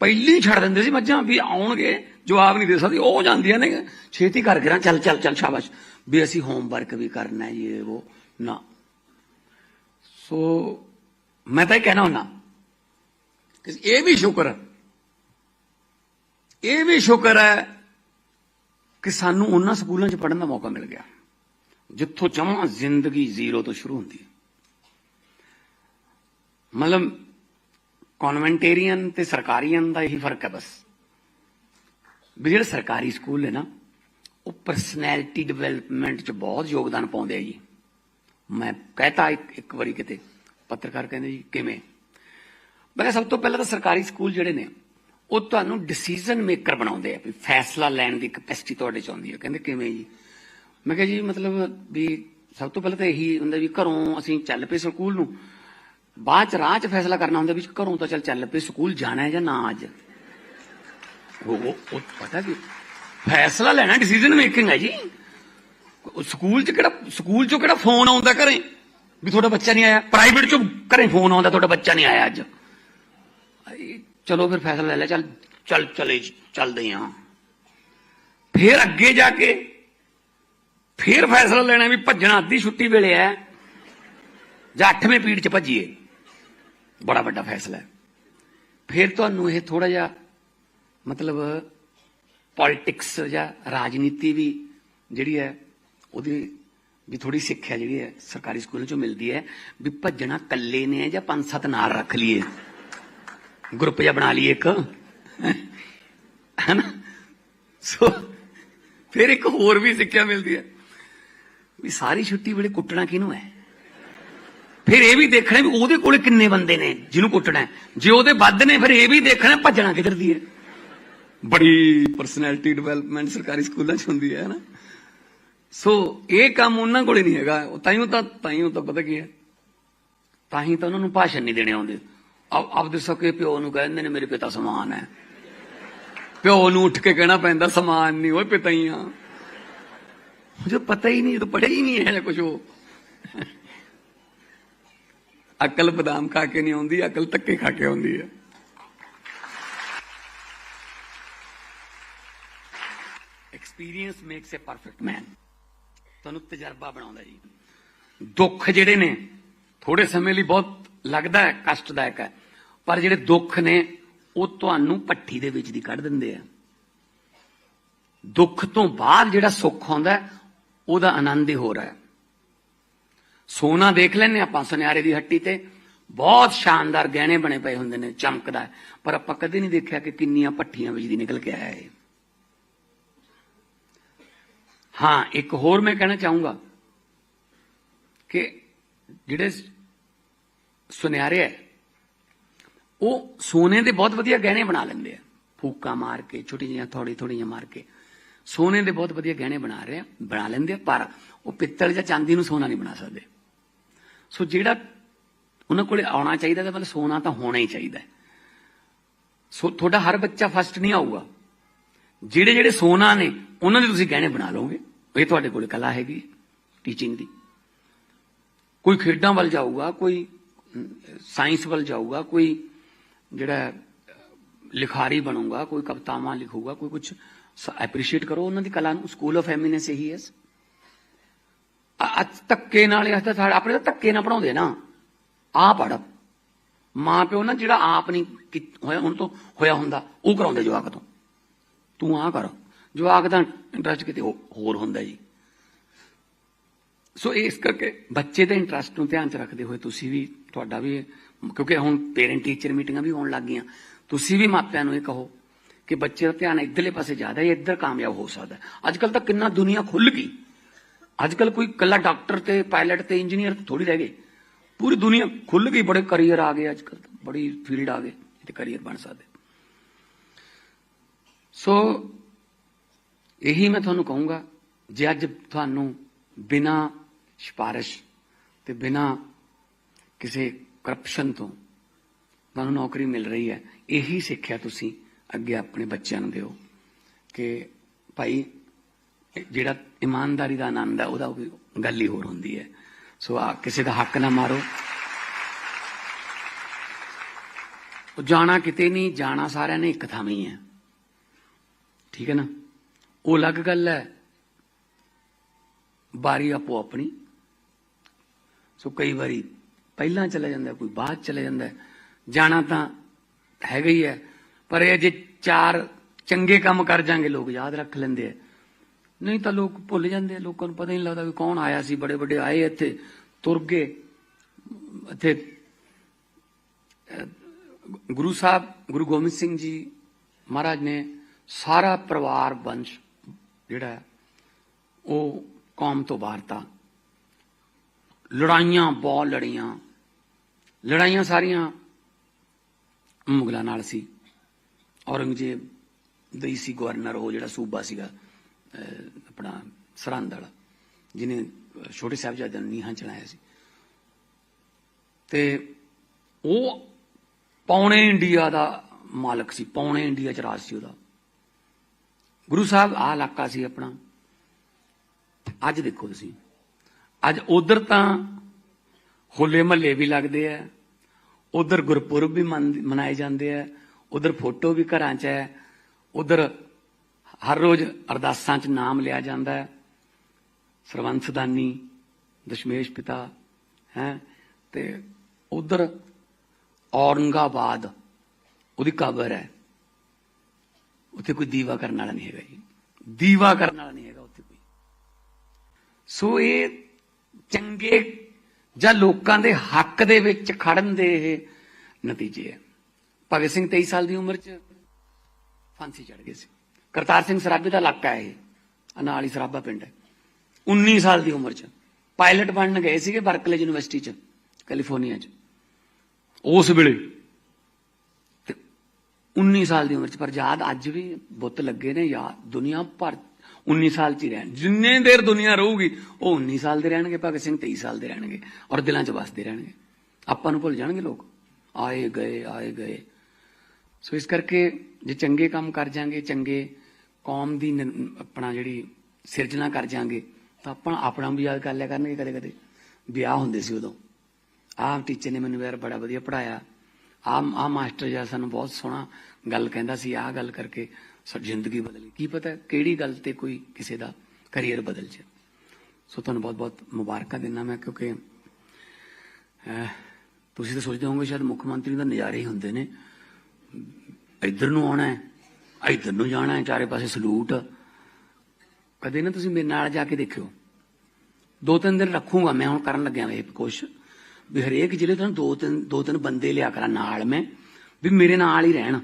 ਪਹਿਲੀ ਛੱਡ ਦਿੰਦੇ ਸੀ ਮੱਝਾਂ ਵੀ ਆਉਣਗੇ, ਜਵਾਬ ਨਹੀਂ ਦੇ ਸਕਦੀ, ਉਹ ਜਾਂਦੀਆਂ ਨੇ, ਛੇਤੀ ਕਰ ਕਰਾਂ ਚੱਲ ਚੱਲ ਚੱਲ ਸ਼ਾਬਾਸ਼, ਵੀ ਅਸੀਂ ਹੋਮਵਰਕ ਵੀ ਕਰਨਾ ਹੈ ਇਹ ਉਹ ਨਾ। ਸੋ ਮੈਂ ਤਾਂ ਇਹ ਕਹਿਣਾ ਹੁੰਦਾ, ਕਿ ਇਹ ਵੀ ਸ਼ੁਕਰ ਹੈ, ਇਹ ਵੀ ਸ਼ੁਕਰ ਹੈ ਕਿ ਸਾਨੂੰ ਉਹਨਾਂ ਸਕੂਲਾਂ 'ਚ ਪੜ੍ਹਨ ਦਾ ਮੌਕਾ ਮਿਲ ਗਿਆ, ਜਿੱਥੋਂ ਜਮਾਂ ਜ਼ਿੰਦਗੀ ਜ਼ੀਰੋ ਤੋਂ ਸ਼ੁਰੂ ਹੁੰਦੀ ਹੈ। ਮਤਲਬ ਕਨਵੈਂਟੇਰੀਅਨ ਤੇ ਸਰਕਾਰੀਅਨ ਦਾ ਇਹੀ ਫ਼ਰਕ ਹੈ ਬਸ। ਵੀ ਜਿਹੜੇ ਸਰਕਾਰੀ ਸਕੂਲ ਨੇ ਨਾ, ਉਹ ਪਰਸਨੈਲਿਟੀ ਡਿਵੈਲਪਮੈਂਟ 'ਚ ਬਹੁਤ ਯੋਗਦਾਨ ਪਾਉਂਦੇ ਆ ਜੀ। ਮੈਂ ਕਹਤਾ ਇੱਕ ਇੱਕ ਵਾਰੀ ਕਿਤੇ, ਪੱਤਰਕਾਰ ਕਹਿੰਦੇ ਜੀ, ਕਿਵੇਂ? ਮੈਂ ਸਭ ਤੋਂ ਪਹਿਲਾਂ ਤਾਂ ਸਰਕਾਰੀ ਸਕੂਲ ਜਿਹੜੇ ਨੇ, ਉਹ ਤੁਹਾਨੂੰ ਡਿਸੀਜਨ ਮੇਕਰ ਬਣਾਉਂਦੇ ਆ ਵੀ ਫੈਸਲਾ ਲੈਣ ਦੀ ਕਪੈਸਿਟੀ ਤੁਹਾਡੇ ਚ ਆਉਂਦੀ ਹੈ ਕਹਿੰਦੇ ਕਿਵੇਂ ਜੀ? ਮੈਂ ਕਿਹਾ ਜੀ, ਮਤਲਬ ਵੀ ਸਭ ਤੋਂ ਪਹਿਲਾਂ ਤਾਂ ਇਹੀ ਹੁੰਦਾ ਵੀ ਘਰੋਂ ਅਸੀਂ ਚੱਲ ਪਏ ਸਕੂਲ ਨੂੰ ਬਾਅਦ ਚ ਰਾਹ ਚ ਫੈਸਲਾ ਕਰਨਾ ਹੁੰਦਾ ਵੀ ਘਰੋਂ ਤਾਂ ਚੱਲ ਚੱਲ ਪਏ ਸਕੂਲ ਜਾਣਾ ਹੈ ਜਾਂ ਨਾ ਅੱਜ? ਉਹ ਉਹ ਪਤਾ ਕੀ? ਫੈਸਲਾ ਲੈਣਾ ਡਿਸੀਜਨ ਮੇਕਿੰਗ ਹੈ ਜੀ। ਸਕੂਲ ਚ ਕਿਹੜਾ, ਸਕੂਲ ਚੋਂ ਕਿਹੜਾ ਫੋਨ ਆਉਂਦਾ ਘਰੇ? ਵੀ ਤੁਹਾਡਾ ਬੱਚਾ ਨਹੀਂ ਆਇਆ। ਪ੍ਰਾਈਵੇਟ ਚੋਂ ਘਰੇ ਫੋਨ ਆਉਂਦਾ ਤੁਹਾਡਾ ਬੱਚਾ ਨਹੀਂ ਆਇਆ ਅੱਜ। ਚਲੋ ਫਿਰ ਫੈਸਲਾ ਲੈ ਲਿਆ ਚੱਲ ਚੱਲ, ਚਲੇ ਚੱਲਦੇ ਹਾਂ। ਫਿਰ ਅੱਗੇ ਜਾ ਕੇ ਫਿਰ ਫੈਸਲਾ ਲੈਣਾ ਵੀ ਭੱਜਣਾ, ਅੱਧੀ ਛੁੱਟੀ ਵੇਲੇ ਹੈ। ਜਾਂ 8ਵੇਂ ਪੀੜ ਚ ਭੱਜੀਏ। ਬੜਾ ਵੱਡਾ ਫੈਸਲਾ ਹੈ। ਫਿਰ ਤੁਹਾਨੂੰ ਇਹ ਥੋੜਾ ਜਿਹਾ ਮਤਲਬ ਪੋਲਿਟਿਕਸ ਜਾਂ ਰਾਜਨੀਤੀ ਵੀ ਜਿਹੜੀ ਹੈ, ਉਹਦੀ ਵੀ ਥੋੜੀ ਸਿੱਖਿਆ ਜਿਹੜੀ ਹੈ, ਸਰਕਾਰੀ ਸਕੂਲਾਂ ਚੋਂ ਮਿਲਦੀ ਹੈ ਵੀ ਭੱਜਣਾ ਕੱਲੇ ਨੇ ਜਾਂ ਪੰਜ ਸੱਤ ਨਾਲ ਰੱਖ ਲਈਏ। ਗਰੁੱਪ ਜਿਹਾ ਬਣਾ ਲਈਏ ਇੱਕ। ਹੈਨਾ? ਸੋ ਫਿਰ ਇੱਕ ਹੋਰ ਵੀ ਸਿੱਖਿਆ ਮਿਲਦੀ ਹੈ। ਵੀ ਸਾਰੀ ਛੁੱਟੀ ਵੇਲੇ ਕੁੱਟਣਾ ਕਿਹਨੂੰ ਹੈ? ਫਿਰ ਇਹ ਵੀ ਦੇਖਣਾ ਵੀ ਉਹਦੇ ਕੋਲੇ ਕਿੰਨੇ ਬੰਦੇ ਨੇ ਜਿਹਨੂੰ ਕੁੱਟਣਾ ਜੇ ਉਹਦੇ ਵੱਧ ਨੇ, ਫਿਰ ਇਹ ਵੀ ਦੇਖਣਾ ਭੱਜਣਾ ਕਿੱਧਰ ਦੀ ਹੈ। ਬੜੀ ਪਰਸਨੈਲਿਟੀ ਡਿਵੈਲਪਮੈਂਟ ਸਰਕਾਰੀ ਸਕੂਲਾਂ 'ਚ ਹੁੰਦੀ ਹੈ ਨਾ? ਸੋ ਇਹ ਕੰਮ ਉਹਨਾਂ ਕੋਲੇ ਨਹੀਂ ਹੈਗਾ। ਤਾਈਓ ਤਾਂ ਤਾਈਓ ਤਾਂ ਪਤਾ ਕੀ ਹੈ। ਤਾਂ ਹੀ ਤਾਂ ਉਹਨਾਂ ਨੂੰ ਭਾਸ਼ਣ ਨਹੀਂ ਦੇਣੇ ਆਉਂਦੇ। ਆਪ, ਆਪਦੇ ਸਕੇ ਪਿਓ ਨੂੰ ਕਹਿੰਦੇ ਨੇ, ਮੇਰੇ ਪਿਤਾ ਸਮਾਨ ਹੈ। ਪਿਓ ਨੂੰ ਉੱਠ ਕੇ ਕਹਿਣਾ ਪੈਂਦਾ, ਸਮਾਨ ਨਹੀਂ, ਓਏ ਪਿਤਾ ਹੀ ਆ। ਮੁਝੇ ਪਤਾ ਹੀ ਨਹੀਂ ਇਹ ਤਾਂ ਪੜ੍ਹਿਆ ਹੀ ਨਹੀਂ ਹੈ ਕੁਝ ਉਹ। ਅਕਲ ਬਦਾਮ ਖਾ ਕੇ ਨਹੀਂ ਆਉਂਦੀ ਅਕਲ ਧੱਕੇ ਖਾ ਕੇ ਆਉਂਦੀ ਹੈ। Experience makes a perfect man ਤੁਹਾਨੂੰ ਤਜਰਬਾ ਬਣਾਉਂਦਾ ਜੀ। ਦੁੱਖ ਜਿਹੜੇ ਨੇ ਥੋੜੇ ਸਮੇਂ ਲਈ ਬਹੁਤ ਲੱਗਦਾ ਹੈ ਕਸ਼ਟਦਾਇਕ ਹੈ ਪਰ ਜਿਹੜੇ ਦੁੱਖ ਨੇ ਉਹ ਤੁਹਾਨੂੰ ਪੱਠੀ ਦੇ ਵਿੱਚ ਦੀ ਕੱਢ ਦਿੰਦੇ ਆ। ਦੁੱਖ ਤੋਂ ਬਾਅਦ ਜਿਹੜਾ ਸੁੱਖ ਆਉਂਦਾ ਉਹਦਾ ਆਨੰਦ ਹੀ ਹੋ ਰਿਹਾ ਹੈ। ਸੋਨਾ ਦੇਖ ਲੈਨੇ ਆਪਾਂ, ਸੁਨਿਆਰੇ ਦੀ ਹੱਟੀ ਤੇ। ਬਹੁਤ ਸ਼ਾਨਦਾਰ ਗਹਿਣੇ ਬਣੇ ਪਏ ਹੁੰਦੇ ਨੇ, ਚਮਕਦਾ ਪਰ ਆਪਾਂ ਕਦੇ ਨਹੀਂ ਦੇਖਿਆ ਕਿ ਕਿੰਨੀਆਂ ਪੱਠੀਆਂ ਬਿਜਲੀ ਨਿਕਲ ਕੇ ਆਇਆ ਹੈ ਹਾਂ, ਇੱਕ ਹੋਰ ਮੈਂ ਕਹਿਣਾ ਚਾਹੂੰਗਾ ਕਿ ਜਿਹੜੇ ਸੁਨਿਆਰੇ ਹੈ, ਉਹ ਸੋਨੇ ਦੇ ਬਹੁਤ ਵਧੀਆ ਗਹਿਣੇ ਬਣਾ ਲੈਂਦੇ ਆ। ਫੂਕਾ ਮਾਰ ਕੇ ਛੋਟੀ ਜਿਹੀਆਂ ਥੋੜੀ ਥੋੜੀਆਂ ਮਾਰ ਕੇ। ਸੋਨੇ ਦੇ ਬਹੁਤ ਵਧੀਆ ਗਹਿਣੇ ਬਣਾ ਰਹੇ ਆ, ਬਣਾ ਲੈਂਦੇ ਆ, ਪਰ ਉਹ ਪਿੱਤਲ ਜਾਂ ਚਾਂਦੀ ਨੂੰ ਸੋਨਾ ਨਹੀਂ ਬਣਾ ਸਕਦੇ। ਸੋ ਜਿਹੜਾ ਉਹਨਾਂ ਕੋਲੇ ਆਉਣਾ ਚਾਹੀਦਾ ਤਾਂ ਮਤਲਬ ਸੋਨਾ ਤਾਂ ਹੋਣਾ ਹੀ ਚਾਹੀਦਾ ਸੋ ਤੁਹਾਡਾ ਹਰ ਬੱਚਾ ਫਸਟ ਨਹੀਂ ਆਊਗਾ। ਜਿਹੜੇ ਜਿਹੜੇ ਸੋਨਾ ਨੇ, ਉਹਨਾਂ ਦੇ ਤੁਸੀਂ ਗਹਿਣੇ ਬਣਾ ਲਓਗੇ। ਇਹ ਤੁਹਾਡੇ ਕੋਲ ਕਲਾ ਹੈਗੀ ਟੀਚਿੰਗ ਦੀ। ਕੋਈ ਖੇਡਾਂ ਵੱਲ ਜਾਊਗਾ, ਕੋਈ ਸਾਇੰਸ ਵੱਲ ਜਾਊਗਾ, ਕੋਈ ਜਿਹੜਾ ਲਿਖਾਰੀ ਬਣੂਗਾ, ਕੋਈ ਕਵਿਤਾਵਾਂ ਲਿਖੂਗਾ, ਕੋਈ ਕੁਝ ਐਪਰੀਸ਼ੀਏਟ ਕਰੋ। ਉਹਨਾਂ ਦੀ ਕਲਾ ਨੂੰ ਸਕੂਲ ਆਫ ਐਮੀਨੈਂਸ ਇਹੀ ਹੈ। ਅੱਜ ਧੱਕੇ ਨਾਲ ਇਹ ਤਾਂ ਸਾਡੇ ਆਪਣੇ ਤਾਂ ਧੱਕੇ ਨਾਲ ਪੜਾਉਂਦੇ ਨਾ। ਆ ਪੜ ਮਾਂ ਪਿਓ ਨਾ ਜਿਹੜਾ ਆਪ ਨਹੀਂ ਹੋਇਆ ਹੁਣ ਤੋਂ ਹੋਇਆ ਹੁੰਦਾ, ਉਹ ਕਰਾਉਂਦੇ ਜਵਾਕ ਤੋਂ। ਤੂੰ ਆ ਕਰ। ਜਵਾਕ ਦਾ ਇੰਟਰਸਟ ਕਿਤੇ ਹੋਰ ਹੁੰਦਾ ਜੀ। ਸੋ ਇਸ ਕਰਕੇ ਬੱਚੇ ਦੇ ਇੰਟਰਸਟ ਨੂੰ ਧਿਆਨ ਚ ਰੱਖਦੇ ਹੋਏ ਤੁਸੀਂ ਵੀ ਤੁਹਾਡਾ ਵੀ ਕਿਉਂਕਿ ਹੁਣ ਪੇਰੈਂਟ ਟੀਚਰ ਮੀਟਿੰਗਾਂ ਵੀ ਹੋਣ ਲੱਗ ਗਈਆਂ ਤੁਸੀਂ ਵੀ ਮਾਪਿਆਂ ਨੂੰ ਇਹ ਕਹੋ ਕਿ ਬੱਚੇ ਦਾ ਧਿਆਨ ਇੱਧਰਲੇ ਪਾਸੇ ਜ਼ਿਆਦਾ ਹੈ ਇੱਧਰ ਕਾਮਯਾਬ ਹੋ ਸਕਦਾ। ਅੱਜ ਕੱਲ ਤਾਂ ਕਿੰਨਾ ਦੁਨੀਆ ਖੁੱਲ ਗਈ। ਅੱਜ ਕੱਲ ਕੋਈ ਕੱਲਾ ਡਾਕਟਰ ਤੇ ਪਾਇਲਟ ਤੇ ਇੰਜੀਨੀਅਰ ਥੋੜੀ ਰਹਿ ਗਏ। ਪੂਰੀ ਦੁਨੀਆ ਖੁੱਲ ਗਈ, ਬੜੇ ਕੈਰੀਅਰ ਆ ਗਏ ਅੱਜ ਕੱਲ ਬੜੀ ਫੀਲਡ ਆ ਗਏ ਤੇ ਕੈਰੀਅਰ ਬਣ ਸਕਦੇ। ਸੋ, ਇਹੀ ਮੈਂ ਤੁਹਾਨੂੰ ਕਹੂੰਗਾ, ਜੇ ਅੱਜ ਤੁਹਾਨੂੰ ਬਿਨਾ ਸਿਫਾਰਿਸ਼ ਤੇ ਬਿਨਾ ਕਿਸੇ ਕਰਪਸ਼ਨ ਤੋਂ ਤੁਹਾਨੂੰ ਨੌਕਰੀ ਮਿਲ ਰਹੀ ਹੈ, ਇਹੀ ਸਿੱਖਿਆ ਤੁਸੀਂ ਅੱਗੇ ਆਪਣੇ ਬੱਚਿਆਂ ਨੂੰ ਦਿਓ ਕਿ ਭਾਈ, ਜਿਹੜਾ ਇਮਾਨਦਾਰੀ ਦਾ ਆਨੰਦ ਹੈ, ਉਹਦਾ ਕੋਈ ਗੱਲ ਹੀ ਹੋਰ ਹੁੰਦੀ ਹੈ। ਸੋ ਆ ਕਿਸੇ ਦਾ ਹੱਕ ਨਾ ਮਾਰੋ। ਉਹ ਜਾਣਾ ਕਿਤੇ ਨਹੀਂ, ਜਾਣਾ ਸਾਰਿਆਂ ਨੇ ਇੱਕ ਥਾਂ ਹੀ ਹੈ। ਠੀਕ ਹੈ ਨਾ? ਉਹ ਅਲੱਗ ਗੱਲ ਹੈ। ਬਾਰੀ ਆਪੋ ਆਪਣੀ। ਸੋ ਕਈ ਵਾਰੀ ਪਹਿਲਾਂ ਚਲਾ ਜਾਂਦਾ, ਕੋਈ ਬਾਅਦ ਚਲਾ ਜਾਂਦਾ। ਜਾਣਾ ਤਾਂ ਹੈਗਾ ਹੀ ਹੈ, ਪਰ ਇਹ ਜੇ ਚਾਰ ਚੰਗੇ ਕੰਮ ਕਰ ਜਾਣਗੇ ਲੋਕ ਯਾਦ ਰੱਖ ਲੈਂਦੇ ਆ। ਨਹੀਂ ਤਾਂ ਲੋਕ ਭੁੱਲ ਜਾਂਦੇ ਲੋਕਾਂ ਨੂੰ ਪਤਾ ਹੀ ਨਹੀਂ ਲੱਗਦਾ ਵੀ ਕੌਣ ਆਇਆ ਸੀ, ਬੜੇ ਵੱਡੇ ਆਏ ਇੱਥੇ, ਤੁਰ ਗਏ, ਇੱਥੇ ਗੁਰੂ ਸਾਹਿਬ, ਗੁਰੂ ਗੋਬਿੰਦ ਸਿੰਘ ਜੀ ਮਹਾਰਾਜ ਨੇ ਸਾਰਾ ਪਰਿਵਾਰ ਵੰਸ਼ ਜਿਹੜਾ ਉਹ ਕੌਮ ਤੋਂ ਬਾਹਰ ਵਾਰਤਾ ਲੜਾਈਆਂ ਬਹੁਤ ਲੜੀਆਂ, ਲੜਾਈਆਂ ਸਾਰੀਆਂ ਮੁਗਲਾਂ ਨਾਲ ਸੀ। ਔਰੰਗਜ਼ੇਬ ਦਈ ਸੀ ਗਵਰਨਰ, ਉਹ ਜਿਹੜਾ ਸੂਬਾ ਸੀਗਾ। ਆਪਣਾ ਸਰਹੰਦ ਵਾਲਾ, ਜਿਹਨੇ ਛੋਟੇ ਸਾਹਿਬਜ਼ਾਦਿਆਂ ਨੂੰ ਨੀਹਾਂ ਚੜਾਇਆ ਸੀ। ਤੇ ਉਹ ਪੌਣੇ ਇੰਡੀਆ ਦਾ ਮਾਲਕ ਸੀ, ਪੌਣੇ ਇੰਡੀਆ ਚ ਰਾਜ ਸੀ ਉਹਦਾ। ਗੁਰੂ ਸਾਹਿਬ ਆ ਇਲਾਕਾ ਸੀ ਆਪਣਾ। ਅੱਜ ਦੇਖੋ ਤੁਸੀਂ, ਅੱਜ ਉਧਰ ਤਾਂ ਹੋਲੇ ਮਹੱਲੇ ਵੀ ਲੱਗਦੇ ਆ, ਉਧਰ ਗੁਰਪੁਰਬ ਵੀ ਮਨ- ਮਨਾਏ ਜਾਂਦੇ ਆ, ਉਧਰ ਫੋਟੋ ਵੀ ਘਰਾਂ 'ਚ ਹੈ, ਉਧਰ ਹਰ ਰੋਜ਼ ਅਰਦਾਸਾਂ 'ਚ ਨਾਮ ਲਿਆ ਜਾਂਦਾ ਹੈ। ਸਰਵੰਸਦਾਨੀ, ਦਸ਼ਮੇਸ਼ ਪਿਤਾ, ਹੈ, ਤੇ ਉਧਰ ਔਰੰਗਾਬਾਦ, ਉਹਦੀ ਕਬਰ ਹੈ। ਉੱਥੇ ਕੋਈ ਦੀਵਾ ਕਰਨ ਵਾਲਾ ਨਹੀਂ ਹੈਗਾ ਜੀ। ਦੀਵਾ ਕਰਨ ਵਾਲਾ ਨਹੀਂ ਹੈਗਾ ਉੱਥੇ ਕੋਈ। ਸੋ ਇਹ ਚੰਗੇ ਜਾਂ ਲੋਕਾਂ ਦੇ ਹੱਕ ਦੇ ਵਿੱਚ ਖੜਨ ਦੇ ਇਹ ਨਤੀਜੇ ਹੈ। ਭਗਤ ਸਿੰਘ 23 ਸਾਲ ਦੀ ਉਮਰ 'ਚ ਫਾਂਸੀ ਚੜ ਗਏ ਸੀ। ਕਰਤਾਰ ਸਿੰਘ ਸਰਾਭੇ ਦਾ ਇਲਾਕਾ ਹੈ ਇਹ, ਆਹ ਨਾਲ ਹੀ ਸਰਾਭਾ ਪਿੰਡ ਹੈ। 19 ਸਾਲ ਦੀ ਉਮਰ 'ਚ ਪਾਇਲਟ ਬਣਨ ਗਏ ਸੀਗੇ ਬਰਕਲੇ ਯੂਨੀਵਰਸਿਟੀ 'ਚ, ਕੈਲੀਫੋਰਨੀਆ 'ਚ। ਉਸ ਵੇਲੇ ਤੇ 19 ਸਾਲ ਦੀ ਉਮਰ 'ਚ, ਪਰ ਯਾਦ ਅੱਜ ਵੀ ਬੁੱਤ ਲੱਗੇ ਨੇ, ਯਾਦ ਦੁਨੀਆ ਭਰ 19 ਸਾਲ 'ਚ ਹੀ ਰਹਿਣ, ਜਿੰਨੇ ਦੇਰ ਦੁਨੀਆ ਰਹੂਗੀ, ਉਹ 19 ਸਾਲ ਦੇ ਰਹਿਣਗੇ, ਭਗਤ ਸਿੰਘ 23 ਸਾਲ ਦੇ ਰਹਿਣਗੇ ਔਰ ਦਿਲਾਂ 'ਚ ਵਸਦੇ ਰਹਿਣਗੇ। ਆਪਾਂ ਨੂੰ ਭੁੱਲ ਜਾਣਗੇ ਲੋਕ। ਆਏ ਗਏ ਆਏ ਗਏ। ਸੋ ਇਸ ਕਰਕੇ ਜੇ ਚੰਗੇ ਕੰਮ ਕਰ ਜਾਾਂਗੇ ਚੰਗੇ ਕੌਮ ਦੀ ਆਪਣਾ ਜਿਹੜੀ ਸਿਰਜਣਾ ਕਰ ਜਾਾਂਗੇ, ਤਾਂ ਆਪਾਂ ਆਪਣਾ ਵੀ ਯਾਦ ਕਰ ਲਿਆ ਕਰਨਗੇ ਕਦੇ ਕਦੇ। ਵਿਆਹ ਹੁੰਦੇ ਸੀ ਉਦੋਂ। ਆਹ ਟੀਚਰ ਨੇ ਮੈਨੂੰ ਯਾਰ ਬੜਾ ਵਧੀਆ ਪੜਾਇਆ ਆਹ ਆਹ ਮਾਸਟਰ ਜਿਹਾ ਸਾਨੂੰ ਬਹੁਤ ਸੋਹਣਾ ਗੱਲ ਕਹਿੰਦਾ ਸੀ, ਆਹ ਗੱਲ ਕਰਕੇ ਸਾਡੀ ਜ਼ਿੰਦਗੀ ਬਦਲੀ ਕੀ ਪਤਾ ਕਿਹੜੀ ਗੱਲ ਤੇ ਕੋਈ ਕਿਸੇ ਦਾ ਕੈਰੀਅਰ ਬਦਲ ਜੇ ਸੋ ਤੁਹਾਨੂੰ ਬਹੁਤ ਬਹੁਤ ਮੁਬਾਰਕਾਂ ਦਿੰਦਾ ਮੈਂ, ਕਿਉਂਕਿ ਤੁਸੀਂ ਤਾਂ ਸੋਚਦੇ ਹੋਵੋਗੇ ਸ਼ਾਇਦ ਮੁੱਖ ਮੰਤਰੀ ਦਾ ਨਜ਼ਾਰੇ ਹੀ ਹੁੰਦੇ ਨੇ। ਇੱਧਰ ਨੂੰ ਆਉਣਾ ਹੈ। ਇਧਰ ਨੂੰ ਜਾਣਾ ਹੈ, ਚਾਰੇ ਪਾਸੇ ਸਲੂਟ। ਕਦੇ ਨਾ ਤੁਸੀਂ ਮੇਰੇ ਨਾਲ ਜਾ ਕੇ ਦੇਖਿਓ। ਦੋ ਤਿੰਨ ਦਿਨ ਰੱਖੂਗਾ ਮੈਂ, ਹੁਣ ਕਰਨ ਲੱਗਿਆ ਇਹ ਕੁਛ। ਵੀ ਹਰੇਕ ਜ਼ਿਲ੍ਹੇ ਤੋਂ ਦੋ ਤਿੰਨ ਦੋ ਤਿੰਨ ਬੰਦੇ ਲਿਆ ਕਰਾਂ ਨਾਲ ਮੈਂ, ਵੀ ਮੇਰੇ ਨਾਲ ਹੀ ਰਹਿਣ।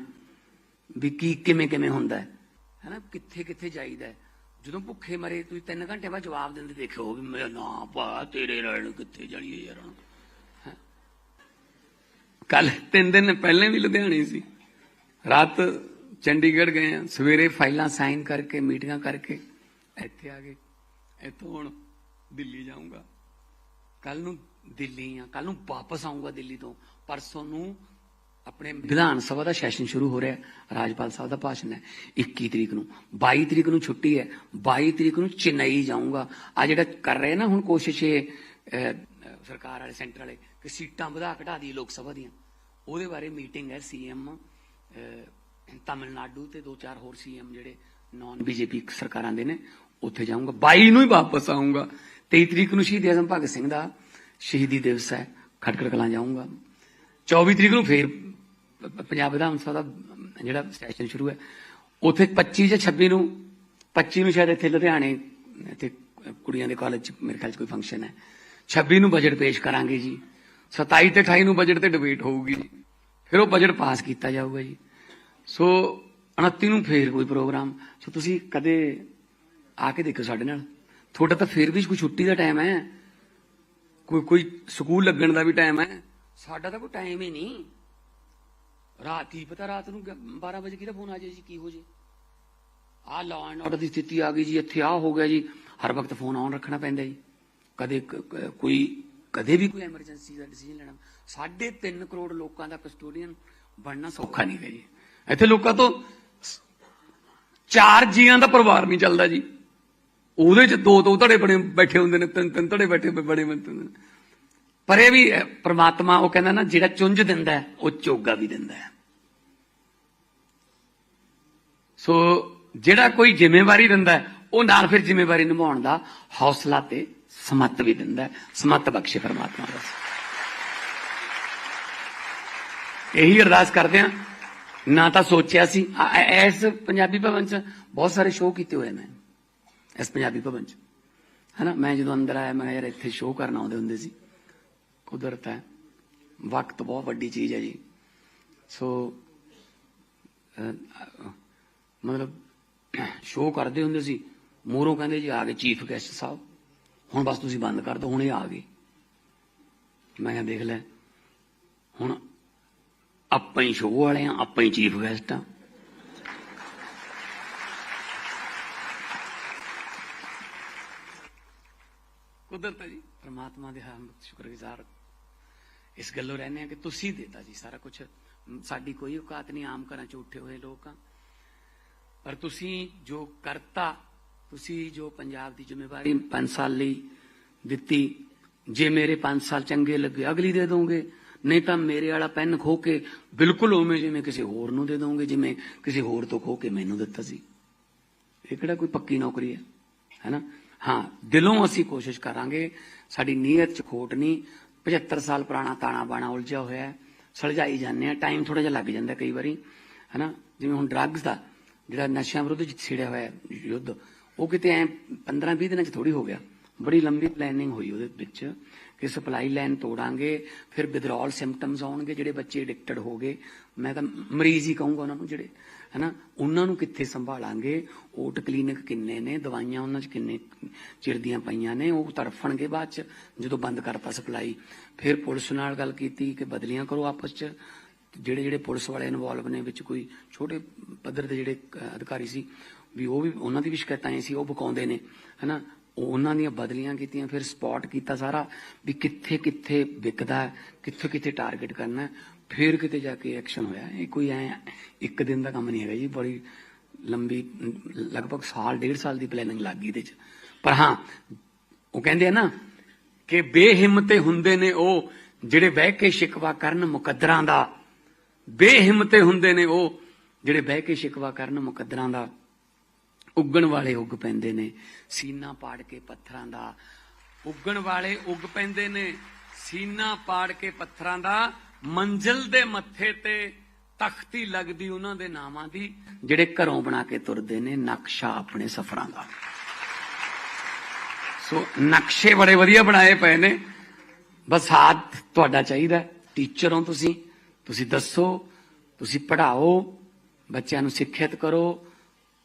ਵੀ ਕੀ, ਕਿਵੇਂ ਕਿਵੇਂ ਹੁੰਦਾ ਹੈ। ਹੈਨਾ, ਕਿੱਥੇ ਕਿੱਥੇ ਜਾਈਦਾ ਜਦੋਂ ਭੁੱਖੇ ਮਰੇ, ਤੁਸੀਂ ਤਿੰਨ ਘੰਟੇ ਬਾਅਦ ਜਵਾਬ ਦਿੰਦੇ ਦੇਖਿਓ ਵੀ ਮੇਰਾ ਨਾ ਭਾ ਤੇਰੇ ਨਾਲ ਕਿੱਥੇ ਜਾਣੀਏ ਯਾਰ। ਕੱਲ ਤਿੰਨ ਦਿਨ ਪਹਿਲਾਂ ਵੀ ਲੁਧਿਆਣੇ ਸੀ। ਰਾਤ ਚੰਡੀਗੜ੍ਹ ਗਏ ਆ, ਸਵੇਰੇ ਫਾਈਲਾਂ ਸਾਈਨ ਕਰਕੇ, ਮੀਟਿੰਗਾਂ ਕਰਕੇ, ਇੱਥੇ ਆ ਗਏ। ਇੱਥੋਂ ਹੁਣ ਦਿੱਲੀ ਜਾਊਂਗਾ। ਕੱਲ ਨੂੰ ਦਿੱਲੀ ਆ ਕੱਲ ਨੂੰ ਵਾਪਸ ਆਊਂਗਾ ਦਿੱਲੀ ਤੋਂ। ਪਰਸੋਂ ਨੂੰ ਆਪਣੇ ਵਿਧਾਨ ਸਭਾ ਦਾ ਸੈਸ਼ਨ ਸ਼ੁਰੂ ਹੋ ਰਿਹਾ ਰਾਜਪਾਲ ਸਾਹਿਬ ਦਾ ਭਾਸ਼ਣ ਹੈ 21 ਤਰੀਕ ਨੂੰ। 22 ਤਰੀਕ ਨੂੰ ਛੁੱਟੀ ਹੈ 22 ਤਰੀਕ ਨੂੰ ਚੇਨਈ ਜਾਊਂਗਾ। ਆ ਜਿਹੜਾ ਕਰ ਰਹੇ ਨਾ ਹੁਣ ਕੋਸ਼ਿਸ਼ ਇਹ ਸਰਕਾਰ ਵਾਲੇ, ਸੈਂਟਰ ਵਾਲੇ, ਕਿ ਸੀਟਾਂ ਵਧਾ ਘਟਾ ਦੀ ਲੋਕ ਸਭਾ ਦੀਆਂ। ਉਹਦੇ ਬਾਰੇ ਮੀਟਿੰਗ ਹੈ, ਸੀਐਮ ਤਾਮਿਲਨਾਡੂ ਤੇ ਦੋ ਚਾਰ ਹੋਰ ਸੀਐਮ ਜਿਹੜੇ ਨਾਨ ਬੀਜੇਪੀ ਸਰਕਾਰਾਂ ਦੇ ਨੇ, ਉੱਥੇ ਜਾਊਂਗਾ। 22 ਨੂੰ ਹੀ ਵਾਪਸ ਆਊਂਗਾ। 23 ਤਰੀਕ ਨੂੰ ਸ਼ਹੀਦ ਆਜ਼ਮ ਭਗਤ ਸਿੰਘ ਦਾ ਸ਼ਹੀਦੀ ਦਿਵਸ ਹੈ। ਖਟਕੜ ਕਲਾਂ ਜਾਊਂਗਾ। 24 ਤਰੀਕ ਨੂੰ ਫੇਰ ਪੰਜਾਬ ਵਿਧਾਨ ਸਭਾ ਦਾ ਜਿਹੜਾ ਸੈਸ਼ਨ ਸ਼ੁਰੂ ਹੈ। ਉੱਥੇ 25 ਜਾਂ 26 ਨੂੰ 25 ਨੂੰ ਸ਼ਾਇਦ ਇੱਥੇ ਲੁਧਿਆਣੇ ਇੱਥੇ ਕੁੜੀਆਂ ਦੇ ਕਾਲਜ ਚ ਮੇਰੇ ਖਿਆਲ ਚ ਕੋਈ ਫੰਕਸ਼ਨ ਹੈ। 26 ਨੂੰ ਬਜਟ ਪੇਸ਼ ਕਰਾਂਗੇ ਜੀ। 27 ਤੇ 28 ਨੂੰ ਬਜਟ ਤੇ ਡਿਬੇਟ ਹੋਊਗੀ ਜੀ। ਫਿਰ ਉਹ ਬਜਟ ਪਾਸ ਕੀਤਾ ਜਾਊਗਾ ਜੀ। ਸੋ 29 ਨੂੰ ਫੇਰ ਕੋਈ ਪ੍ਰੋਗਰਾਮ। ਸੋ ਤੁਸੀਂ ਕਦੇ ਆ ਕੇ ਦੇਖੋ ਸਾਡੇ ਨਾਲ। ਤੁਹਾਡਾ ਤਾਂ ਫਿਰ ਵੀ ਕੋਈ ਛੁੱਟੀ ਦਾ ਟਾਈਮ ਹੈ। ਕੋਈ ਕੋਈ ਸਕੂਲ ਲੱਗਣ ਦਾ ਵੀ ਟਾਈਮ ਹੈ। ਸਾਡਾ ਤਾਂ ਕੋਈ ਟਾਈਮ ਹੀ ਨਹੀਂ। ਰਾਤ ਹੀ ਪਤਾ ਰਾਤ ਨੂੰ 12 ਵਜੇ ਕਿਹਦਾ ਫੋਨ ਆ ਜਾਏ ਜੀ, ਕੀ ਹੋ ਜੇ ਆ ਲਾਅ ਐਂਡ ਆਰਡਰ ਦੀ ਸਥਿਤੀ ਆ ਗਈ ਜੀ, ਇੱਥੇ ਆ ਹੋ ਗਿਆ ਜੀ। ਹਰ ਵਕਤ ਫੋਨ ਆਨ ਰੱਖਣਾ ਪੈਂਦਾ ਜੀ। ਕਦੇ ਕੋਈ, ਕਦੇ ਵੀ ਕੋਈ ਐਮਰਜੈਂਸੀ ਦਾ ਡਿਸੀਜਨ ਲੈਣਾ। 3.5 ਕਰੋੜ ਲੋਕਾਂ ਦਾ ਕਸਟੋਡੀਅਨ ਬਣਨਾ ਸੌਖਾ ਨਹੀਂ ਹੈ ਜੀ। ਇੱਥੇ ਲੋਕਾਂ ਤੋਂ ਚਾਰ ਜੀਆਂ ਦਾ ਪਰਿਵਾਰ ਨਹੀਂ ਚੱਲਦਾ ਜੀ। ਉਹਦੇ ਚ ਦੋ ਦੋ ਧੜੇ ਬਣੇ ਬੈਠੇ ਹੁੰਦੇ ਨੇ ਤਿੰਨ ਤਿੰਨ ਧੜੇ ਬੈਠੇ ਬੜੇ ਹੁੰਦੇ ਨੇ। ਪਰ ਇਹ ਵੀ ਹੈ, ਪ੍ਰਮਾਤਮਾ ਉਹ ਕਹਿੰਦਾ ਨਾ ਜਿਹੜਾ ਚੁੰਝ ਦਿੰਦਾ ਉਹ ਚੋਗਾ ਵੀ ਦਿੰਦਾ ਸੋ ਜਿਹੜਾ ਕੋਈ ਜ਼ਿੰਮੇਵਾਰੀ ਦਿੰਦਾ ਉਹ ਨਾਲ ਫਿਰ ਜ਼ਿੰਮੇਵਾਰੀ ਨਿਭਾਉਣ ਦਾ ਹੌਸਲਾ ਤੇ ਸਮੱਤ ਵੀ ਦਿੰਦਾ ਹੈ। ਸਮੱਤ ਬਖਸ਼ੇ ਪ੍ਰਮਾਤਮਾ ਬਸ ਇਹੀ ਅਰਦਾਸ ਕਰਦੇ ਆ ਨਾ ਤਾਂ ਸੋਚਿਆ ਸੀ। ਆ- ਇਸ ਪੰਜਾਬੀ ਭਵਨ ਚ ਬਹੁਤ ਸਾਰੇ ਸ਼ੋਅ ਕੀਤੇ ਹੋਏ ਮੈਂ ਇਸ ਪੰਜਾਬੀ ਭਵਨ ਚ। ਹਨਾ? ਮੈਂ ਜਦੋਂ ਅੰਦਰ ਆਇਆ, ਮੈਂ ਕਿਹਾ ਯਾਰ ਇੱਥੇ ਸ਼ੋਅ ਕਰਨ ਆਉਂਦੇ ਹੁੰਦੇ ਸੀ। ਕੁਦਰਤ ਹੈ। ਵਕਤ ਬਹੁਤ ਵੱਡੀ ਚੀਜ਼ ਹੈ ਜੀ। ਸੋ ਮਤਲਬ ਸ਼ੋਅ ਕਰਦੇ ਹੁੰਦੇ ਸੀ। ਮੋਰੋਂ ਕਹਿੰਦੇ ਜੀ, ਆ ਗਏ ਚੀਫ ਗੈਸਟ ਸਾਹਿਬ। ਹੁਣ ਬਸ ਤੁਸੀਂ ਬੰਦ ਕਰ ਦਿਓ, ਹੁਣ ਇਹ ਆ ਗਏ। ਮੈਂ ਕਿਹਾ, ਦੇਖ ਲੈ। ਹੁਣ ਆਪਾਂ ਹੀ ਸ਼ੋਅ ਵਾਲੇ ਆ ਆਪਾਂ ਹੀ ਚੀਫ ਗੈਸਟ ਆ ਕੁਦਰਤ ਹੈ ਜੀ ਪ੍ਰਮਾਤਮਾ ਦੇ ਹਮ ਸ਼ੁਕਰਗੁਜ਼ਾਰ ਇਸ ਗੱਲੋਂ ਰਹਿੰਦੇ ਆ ਕਿ ਤੁਸੀਂ ਦਿੱਤਾ ਜੀ ਸਾਰਾ ਕੁਝ ਸਾਡੀ ਕੋਈ ਔਕਾਤ ਨਹੀਂ ਆਮ ਘਰਾਂ ਚ ਉੱਠੇ ਹੋਏ ਲੋਕ ਆ ਪਰ ਤੁਸੀਂ ਜੋ ਕਰਤਾ ਤੁਸੀਂ ਜੋ ਪੰਜਾਬ ਦੀ ਜ਼ਿੰਮੇਵਾਰੀ 5 ਸਾਲ ਲਈ ਦਿੱਤੀ ਜੇ ਮੇਰੇ 5 ਸਾਲ ਚੰਗੇ ਲੱਗੇ ਅਗਲੀ ਦੇ ਦੋਗੇ ਨਹੀਂ ਤਾਂ ਮੇਰੇ ਵਾਲਾ ਪੈਨ ਖੋ ਕੇ ਬਿਲਕੁਲ ਉਵੇਂ ਜਿਵੇਂ ਕਿਸੇ ਹੋਰ ਨੂੰ ਦੇ ਦੋਗੇ, ਜਿਵੇਂ ਕਿਸੇ ਹੋਰ ਤੋਂ ਖੋ ਕੇ ਮੈਨੂੰ ਦਿੱਤਾ ਸੀ। ਇਹ ਕਿਹੜਾ ਕੋਈ ਪੱਕੀ ਨੌਕਰੀ ਹੈ? ਹੈਨਾ? ਹਾਂ, ਦਿਲੋਂ ਅਸੀਂ ਕੋਸ਼ਿਸ਼ ਕਰਾਂਗੇ, ਸਾਡੀ ਨੀਅਤ ਚ ਖੋਟ ਨਹੀਂ 75 ਸਾਲ ਪੁਰਾਣਾ ਤਾਣਾ ਬਾਣਾ ਉਲਝਿਆ ਹੋਇਆ ਹੈ, ਸਲਝਾਈ ਜਾਂਦੇ ਆ ਟਾਈਮ ਥੋੜਾ ਜਿਹਾ ਲੱਗ ਜਾਂਦਾ ਕਈ ਵਾਰੀ, ਹੈਨਾ? ਜਿਵੇਂ ਹੁਣ ਡਰੱਗਸ ਦਾ, ਜਿਹੜਾ ਨਸ਼ਿਆਂ ਵਿਰੁੱਧ ਛਿੜਿਆ ਹੋਇਆ ਯੁੱਧ, ਉਹ ਕਿਤੇ ਐ 15 20 ਦਿਨਾਂ ਚ ਥੋੜੀ ਹੋ ਗਿਆ। ਬੜੀ ਲੰਬੀ ਪਲੈਨਿੰਗ ਹੋਈ ਉਹਦੇ ਵਿੱਚ। ਕਿ ਸਪਲਾਈ ਲਾਈਨ ਤੋੜਾਂਗੇ, ਫਿਰ ਵਿਦਰੋਲ ਸਿੰਪਟਮਸ ਆਉਣਗੇ, ਜਿਹੜੇ ਬੱਚੇ ਐਡਿਕਟਡ ਹੋ ਗਏ। ਮੈਂ ਤਾਂ ਮਰੀਜ਼ ਹੀ ਕਹੂੰਗਾ ਉਹਨਾਂ ਨੂੰ ਜਿਹੜੇ, ਹਨਾ, ਉਹਨਾਂ ਨੂੰ ਕਿੱਥੇ ਸੰਭਾਲਾਂਗੇ? ਓਟ ਕਲੀਨਿਕ ਕਿੰਨੇ ਨੇ? ਦਵਾਈਆਂ ਉਹਨਾਂ 'ਚ ਕਿੰਨੇ ਚਿਰ ਦੀਆਂ ਪਈਆਂ ਨੇ? ਉਹ ਤਰਫਣਗੇ ਬਾਅਦ 'ਚ, ਜਦੋਂ ਬੰਦ ਕਰਤਾ ਸਪਲਾਈ। ਫਿਰ ਪੁਲਿਸ ਨਾਲ ਗੱਲ ਕੀਤੀ ਕਿ ਬਦਲੀਆਂ ਕਰੋ ਆਪਸ 'ਚ। ਜਿਹੜੇ ਜਿਹੜੇ ਪੁਲਿਸ ਵਾਲੇ ਇਨਵੋਲਵ ਨੇ, ਵਿੱਚ ਕੋਈ ਛੋਟੇ ਪੱਧਰ ਦੇ ਜਿਹੜੇ ਅਧਿਕਾਰੀ ਸੀ, ਵੀ ਉਹ ਵੀ, ਉਹਨਾਂ ਦੀ ਵੀ ਸ਼ਿਕਾਇਤਾਂ ਆਈ ਸੀ, ਉਹ ਬਕਾਉਂਦੇ ਨੇ, ਹਨਾ। ਉਹ ਉਹਨਾਂ ਦੀਆਂ ਬਦਲੀਆਂ ਕੀਤੀਆਂ ਫਿਰ ਸਪੌਟ ਕੀਤਾ ਸਾਰਾ ਵੀ ਕਿੱਥੇ ਕਿੱਥੇ ਵਿਕਦਾ ਹੈ, ਕਿੱਥੇ ਕਿੱਥੇ ਟਾਰਗੇਟ ਕਰਨਾ ਫਿਰ ਕਿਤੇ ਜਾ ਕੇ ਐਕਸ਼ਨ ਹੋਇਆ। ਇਹ ਕੋਈ ਐ ਇੱਕ ਦਿਨ ਦਾ ਕੰਮ ਨਹੀਂ ਹੈਗਾ ਜੀ ਬੜੀ ਲੰਬੀ ਲਗਭਗ ਸਾਲ ਡੇਢ ਸਾਲ ਦੀ ਪਲੈਨਿੰਗ ਲੱਗ ਗਈ ਇਹਦੇ ਚ। ਪਰ ਹਾਂ ਉਹ ਕਹਿੰਦੇ ਆ ਨਾ ਕਿ ਬੇਹਿੰਮਤੇ ਹੁੰਦੇ ਨੇ ਉਹ ਜਿਹੜੇ ਬਹਿ ਕੇ ਸ਼ਿਕਵਾ ਕਰਨ ਮੁਕੱਦਰਾਂ ਦਾ। ਬੇਹਿੰਮਤੇ ਹੁੰਦੇ ਨੇ ਉਹ ਜਿਹੜੇ ਬਹਿ ਕੇ ਸ਼ਿਕਵਾ ਕਰਨ ਮੁਕੱਦਰਾਂ ਦਾ। ਉੱਗਣ ਵਾਲੇ ਉੱਗ ਪੈਂਦੇ ਨੇ। ਸੀਨਾ ਪਾੜ ਕੇ ਪੱਥਰਾਂ ਦਾ ਉੱਗਣ ਵਾਲੇ ਉੱਗ ਪੈਂਦੇ ਨੇ। ਸੀਨਾ ਪਾੜ ਕੇ ਪੱਥਰਾਂ ਦਾ ਮੰਜ਼ਿਲ ਦੇ ਮੱਥੇ ਤੇ ਤਖਤੀ ਲੱਗਦੀ ਉਹਨਾਂ ਦੇ ਨਾਮਾਂ ਦੀ, ਜਿਹੜੇ ਘਰੋਂ ਬਣਾ ਕੇ ਤੁਰਦੇ ਨੇ ਨਕਸ਼ਾ ਆਪਣੇ ਸਫ਼ਰਾਂ ਦਾ। ਸੋ ਨਕਸ਼ੇ ਬੜੇ ਵਧੀਆ ਬਣਾਏ ਪਏ ਨੇ। ਬਸ ਸਾਥ ਤੁਹਾਡਾ ਚਾਹੀਦਾ ਟੀਚਰ ਹੋ ਤੁਸੀਂ ਤੁਸੀਂ ਦੱਸੋ, ਤੁਸੀਂ ਪੜ੍ਹਾਓ, ਬੱਚਿਆਂ ਨੂੰ ਸਿੱਖਿਅਤ ਕਰੋ,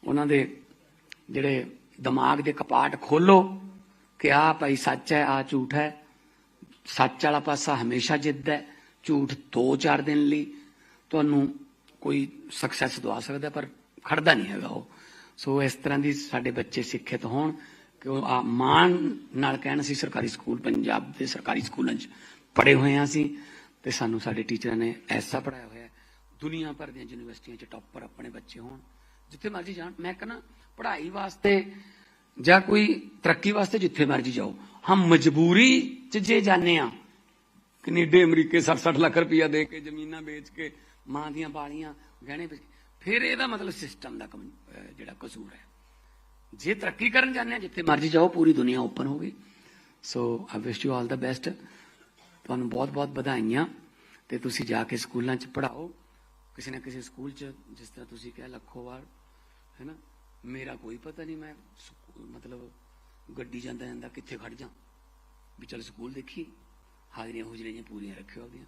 ਉਹਨਾਂ ਦੇ ਜਿਹੜੇ ਦਿਮਾਗ ਦੇ ਕਪਾਟ ਖੋਲੋ ਕਿ ਆਹ ਭਾਈ ਸੱਚ ਹੈ ਆ ਝੂਠ ਹੈ। ਸੱਚ ਵਾਲਾ ਪਾਸਾ ਹਮੇਸ਼ਾ ਜਿੱਤਦਾ ਹੈ। ਝੂਠ 2-4 ਦਿਨ ਲਈ ਤੁਹਾਨੂੰ ਕੋਈ ਸਕਸੈਸ ਦਵਾ ਸਕਦਾ ਪਰ ਖੜਦਾ ਨਹੀਂ ਹੈਗਾ ਉਹ। ਸੋ ਇਸ ਤਰ੍ਹਾਂ ਦੀ ਸਾਡੇ ਬੱਚੇ ਸਿੱਖਿਅਤ ਹੋਣ ਕਿ ਉਹ ਆ ਮਾਣ ਨਾਲ ਕਹਿਣ ਸੀ ਸਰਕਾਰੀ ਸਕੂਲ, ਪੰਜਾਬ ਦੇ ਸਰਕਾਰੀ ਸਕੂਲਾਂ 'ਚ ਪੜ੍ਹੇ ਹੋਏ ਹਾਂ ਅਸੀਂ ਤੇ ਸਾਨੂੰ ਸਾਡੇ ਟੀਚਰਾਂ ਨੇ ਐਸਾ ਪੜਾਇਆ ਹੋਇਆ ਹੈ। ਦੁਨੀਆ ਭਰ ਦੀਆਂ ਯੂਨੀਵਰਸਿਟੀਆਂ 'ਚ ਟੌਪਰ ਆਪਣੇ ਬੱਚੇ ਹੋਣ। ਜਿੱਥੇ ਮਰਜ਼ੀ ਜਾਣ। ਮੈਂ ਕਹਿੰਦਾ ਪੜ੍ਹਾਈ ਵਾਸਤੇ ਜਾਂ ਕੋਈ ਤਰੱਕੀ ਵਾਸਤੇ ਜਿੱਥੇ ਮਰਜ਼ੀ ਜਾਓ। ਹਮ ਮਜਬੂਰੀ 'ਚ ਜੇ ਜਾਂਦੇ ਆ ਕੈਨੇਡਾ, ਅਮਰੀਕੇ 60-60 ਲੱਖ ਰੁਪਇਆ ਦੇ ਕੇ ਜ਼ਮੀਨਾਂ ਵੇਚ ਕੇ ਮਾਂ ਦੀਆਂ ਬਾਲੀਆਂ, ਗਹਿਣੇ ਵੇਚ ਫਿਰ ਇਹਦਾ ਮਤਲਬ ਸਿਸਟਮ ਦਾ ਜਿਹੜਾ ਕਸੂਰ ਹੈ। ਜੇ ਤਰੱਕੀ ਕਰਨ ਜਾਂਦੇ ਆ ਜਿੱਥੇ ਮਰਜ਼ੀ ਜਾਓ, ਪੂਰੀ ਦੁਨੀਆ ਓਪਨ ਹੋ ਗਈ। ਸੋ ਆਈ wish you all the best ਤੁਹਾਨੂੰ ਬਹੁਤ-ਬਹੁਤ ਵਧਾਈਆਂ। ਤੇ ਤੁਸੀਂ ਜਾ ਕੇ ਸਕੂਲਾਂ 'ਚ ਪੜ੍ਹਾਓ। ਕਿਸੇ ਨਾ ਕਿਸੇ ਸਕੂਲ 'ਚ, ਜਿਸ ਤਰ੍ਹਾਂ ਤੁਸੀਂ ਕਿਹਾ, ਲੱਖੋਵਾਲ, ਹੈ ਨਾ? ਮੇਰਾ ਕੋਈ ਪਤਾ ਨਹੀਂ, ਮੈਂ ਸਕੂ- ਮਤਲਬ ਗੱਡੀ ਜਾਂਦਾ ਜਾਂਦਾ ਕਿੱਥੇ ਖੜ ਜਾ ਵੀ ਚਲ ਸਕੂਲ ਦੇਖੀ, ਹਾਜ਼ਰੀਆਂ ਹੁਜਰੀਆਂ ਜਿਹੀਆਂ ਪੂਰੀਆਂ ਰੱਖਿਓ ਉਹਦੀਆਂ।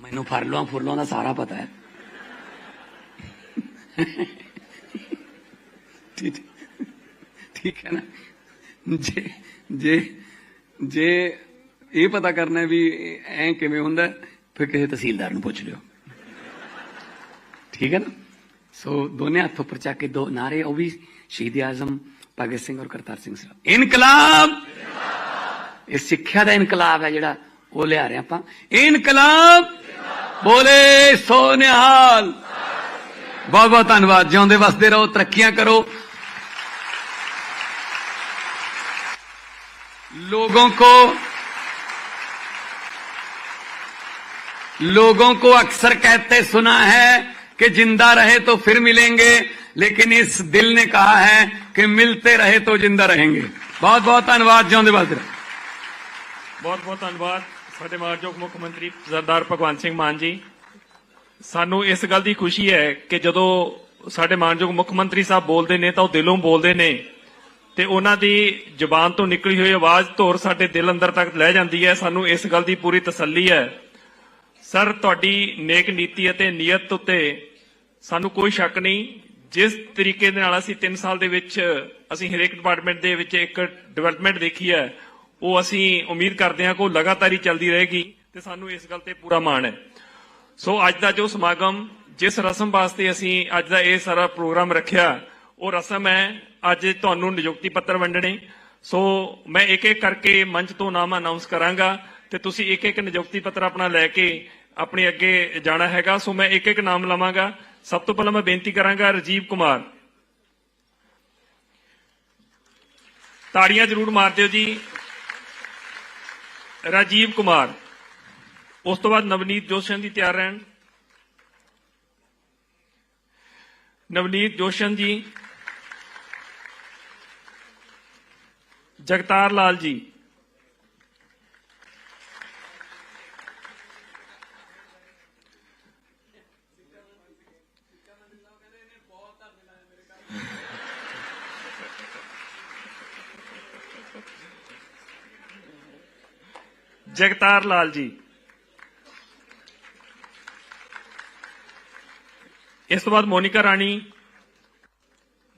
ਮੈਨੂੰ ਫਰਲੋਆਂ ਫੁਰਲੋਂ ਦਾ ਸਾਰਾ ਪਤਾ ਹੈ। ਠੀਕ ਠੀਕ ਹੈ ਨਾ? ਜੇ ਜੇ ਜੇ ਇਹ ਪਤਾ ਕਰਨਾ ਵੀ ਐ ਕਿਵੇਂ ਹੁੰਦਾ, ਫਿਰ ਕਿਸੇ ਤਹਿਸੀਲਦਾਰ ਨੂੰ ਪੁੱਛ ਲਿਓ। ਠੀਕ ਹੈ ਨਾ? ਸੋ ਦੋਨੇ ਹੱਥ ਉੱਪਰ ਚੱਕ ਕੇ ਦੋ ਨਾਰੇ ਉਹ ਵੀ ਸ਼ਹੀਦ ਆਜ਼ਮ ਭਗਤ ਸਿੰਘ ਔਰ ਕਰਤਾਰ ਸਿੰਘ ਸਰਾਭਾ ਇਨਕਲਾਬ ਇਹ ਸਿੱਖਿਆ ਦਾ ਇਨਕਲਾਬ ਹੈ ਜਿਹੜਾ ਉਹ ਲਿਆ ਰਹੇ ਆਪਾਂ ਇਨਕਲਾਬ ਬੋਲੇ ਸੋ ਨਿਹਾਲ ਬਹੁਤ ਬਹੁਤ ਧੰਨਵਾਦ ਜਿਉਂਦੇ ਵਸਦੇ ਰਹੋ ਤਰੱਕੀਆਂ ਕਰੋ लोगों को लोगों को अक्सर कहते सुना है कि जिंदा रहे तो फिर मिलेंगे, लेकिन इस दिल ने कहा है कि मिलते रहे तो जिंदा रहेंगे। ਬਹੁਤ ਬਹੁਤ ਧੰਨਵਾਦ ਜਿਉਂਦੇ ਬਸਰ ਬਹੁਤ ਬਹੁਤ ਧੰਨਵਾਦ ਸਾਡੇ ਮਾਨਯੋਗ ਮੁੱਖ ਮੰਤਰੀ ਸਰਦਾਰ ਭਗਵੰਤ ਸਿੰਘ ਮਾਨ ਜੀ ਸਾਨੂੰ ਇਸ ਗੱਲ ਦੀ ਖੁਸ਼ੀ ਹੈ ਕਿ ਜਦੋਂ ਸਾਡੇ ਮਾਨਯੋਗ ਮੁੱਖ ਮੰਤਰੀ ਸਾਹਿਬ ਬੋਲਦੇ ਨੇ ਤਾਂ ਉਹ ਦਿਲੋਂ ਬੋਲਦੇ ਨੇ ਤੇ ਉਹਨਾਂ ਦੀ ਜ਼ੁਬਾਨ ਤੋਂ ਨਿਕਲੀ ਹੋਈ ਆਵਾਜ਼ ਧੋਰ ਸਾਡੇ ਦਿਲ ਅੰਦਰ ਤੱਕ ਲੈ ਜਾਂਦੀ ਹੈ ਸਾਨੂੰ ਇਸ ਗੱਲ ਦੀ ਪੂਰੀ ਤਸੱਲੀ ਹੈ ਸਰ ਤੁਹਾਡੀ ਨੇਕ ਨੀਤੀ ਅਤੇ ਨੀਅਤ ਉਤੇ ਸਾਨੂੰ ਕੋਈ ਸ਼ੱਕ ਨਹੀਂ, ਜਿਸ ਤਰੀਕੇ ਦੇ ਨਾਲ ਅਸੀਂ 3 ਸਾਲ ਦੇ ਵਿੱਚ, ਅਸੀਂ ਹਰੇਕ ਡਿਪਾਰਟਮੈਂਟ ਦੇ ਵਿੱਚ ਇੱਕ ਡਿਵੈਲਪਮੈਂਟ ਦੇਖੀ ਹੈ, ਉਹ ਅਸੀਂ ਉਮੀਦ ਕਰਦੇ ਹਾਂ ਕਿ ਉਹ ਲਗਾਤਾਰ ਹੀ ਚੱਲਦੀ ਰਹੇਗੀ ਤੇ ਸਾਨੂੰ ਇਸ ਗੱਲ ਤੇ ਪੂਰਾ ਮਾਣ ਹੈ। ਸੋ ਅੱਜ ਦਾ ਜੋ ਸਮਾਗਮ, ਜਿਸ ਰਸਮ ਵਾਸਤੇ ਅਸੀਂ ਅੱਜ ਦਾ ਇਹ ਸਾਰਾ ਪ੍ਰੋਗਰਾਮ ਰੱਖਿਆ, ਉਹ ਰਸਮ ਹੈ ਅੱਜ ਤੁਹਾਨੂੰ ਨਿਯੁਕਤੀ ਪੱਤਰ ਵੰਡਣੇ। ਸੋ ਮੈਂ ਇੱਕ ਇੱਕ ਕਰਕੇ ਮੰਚ ਤੋਂ ਨਾਮ ਅਨਾਉਂਸ ਕਰਾਂਗਾ ਤੇ ਤੁਸੀਂ ਇੱਕ ਇੱਕ ਨਿਯੁਕਤੀ ਪੱਤਰ ਆਪਣਾ ਲੈ ਕੇ ਆਪਣੇ ਅੱਗੇ ਜਾਣਾ ਹੈਗਾ। ਸੋ ਮੈਂ ਇੱਕ ਇੱਕ ਨਾਮ ਲਵਾਂਗਾ। ਸਭ ਤੋਂ ਪਹਿਲਾਂ ਮੈਂ ਬੇਨਤੀ ਕਰਾਂਗਾ ਰਜੀਵ ਕੁਮਾਰ। ਤਾੜੀਆਂ ਜ਼ਰੂਰ ਮਾਰ ਦਿਓ ਜੀ। ਰਾਜੀਵ ਕੁਮਾਰ, ਉਸ ਤੋਂ ਬਾਅਦ ਨਵਨੀਤ ਜੋਸ਼ਨ ਜੀ ਤਿਆਰ ਰਹਿਣ। ਨਵਨੀਤ ਜੋਸ਼ਨ ਜੀ। ਜਗਤਾਰ ਲਾਲ ਜੀ। ਜਗਤਾਰ ਲਾਲ ਜੀ। ਇਸ ਤੋਂ ਬਾਅਦ ਮੋਨਿਕਾ ਰਾਣੀ।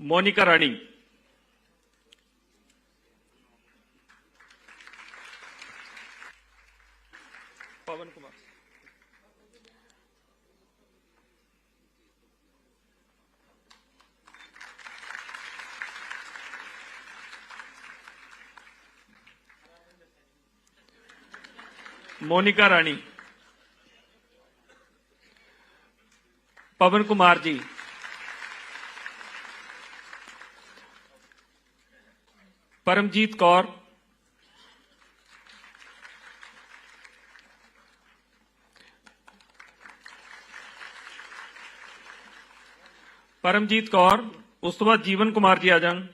ਮੋਨਿਕਾ ਰਾਣੀ। ਮੋਨਿਕਾ ਰਾਣੀ ਪਵਨ ਕੁਮਾਰ ਜੀ ਪਰਮਜੀਤ ਕੌਰ ਪਰਮਜੀਤ ਕੌਰ ਉਸ ਤੋਂ ਬਾਅਦ ਜੀਵਨ ਕੁਮਾਰ ਜੀ ਆ ਜਾਣ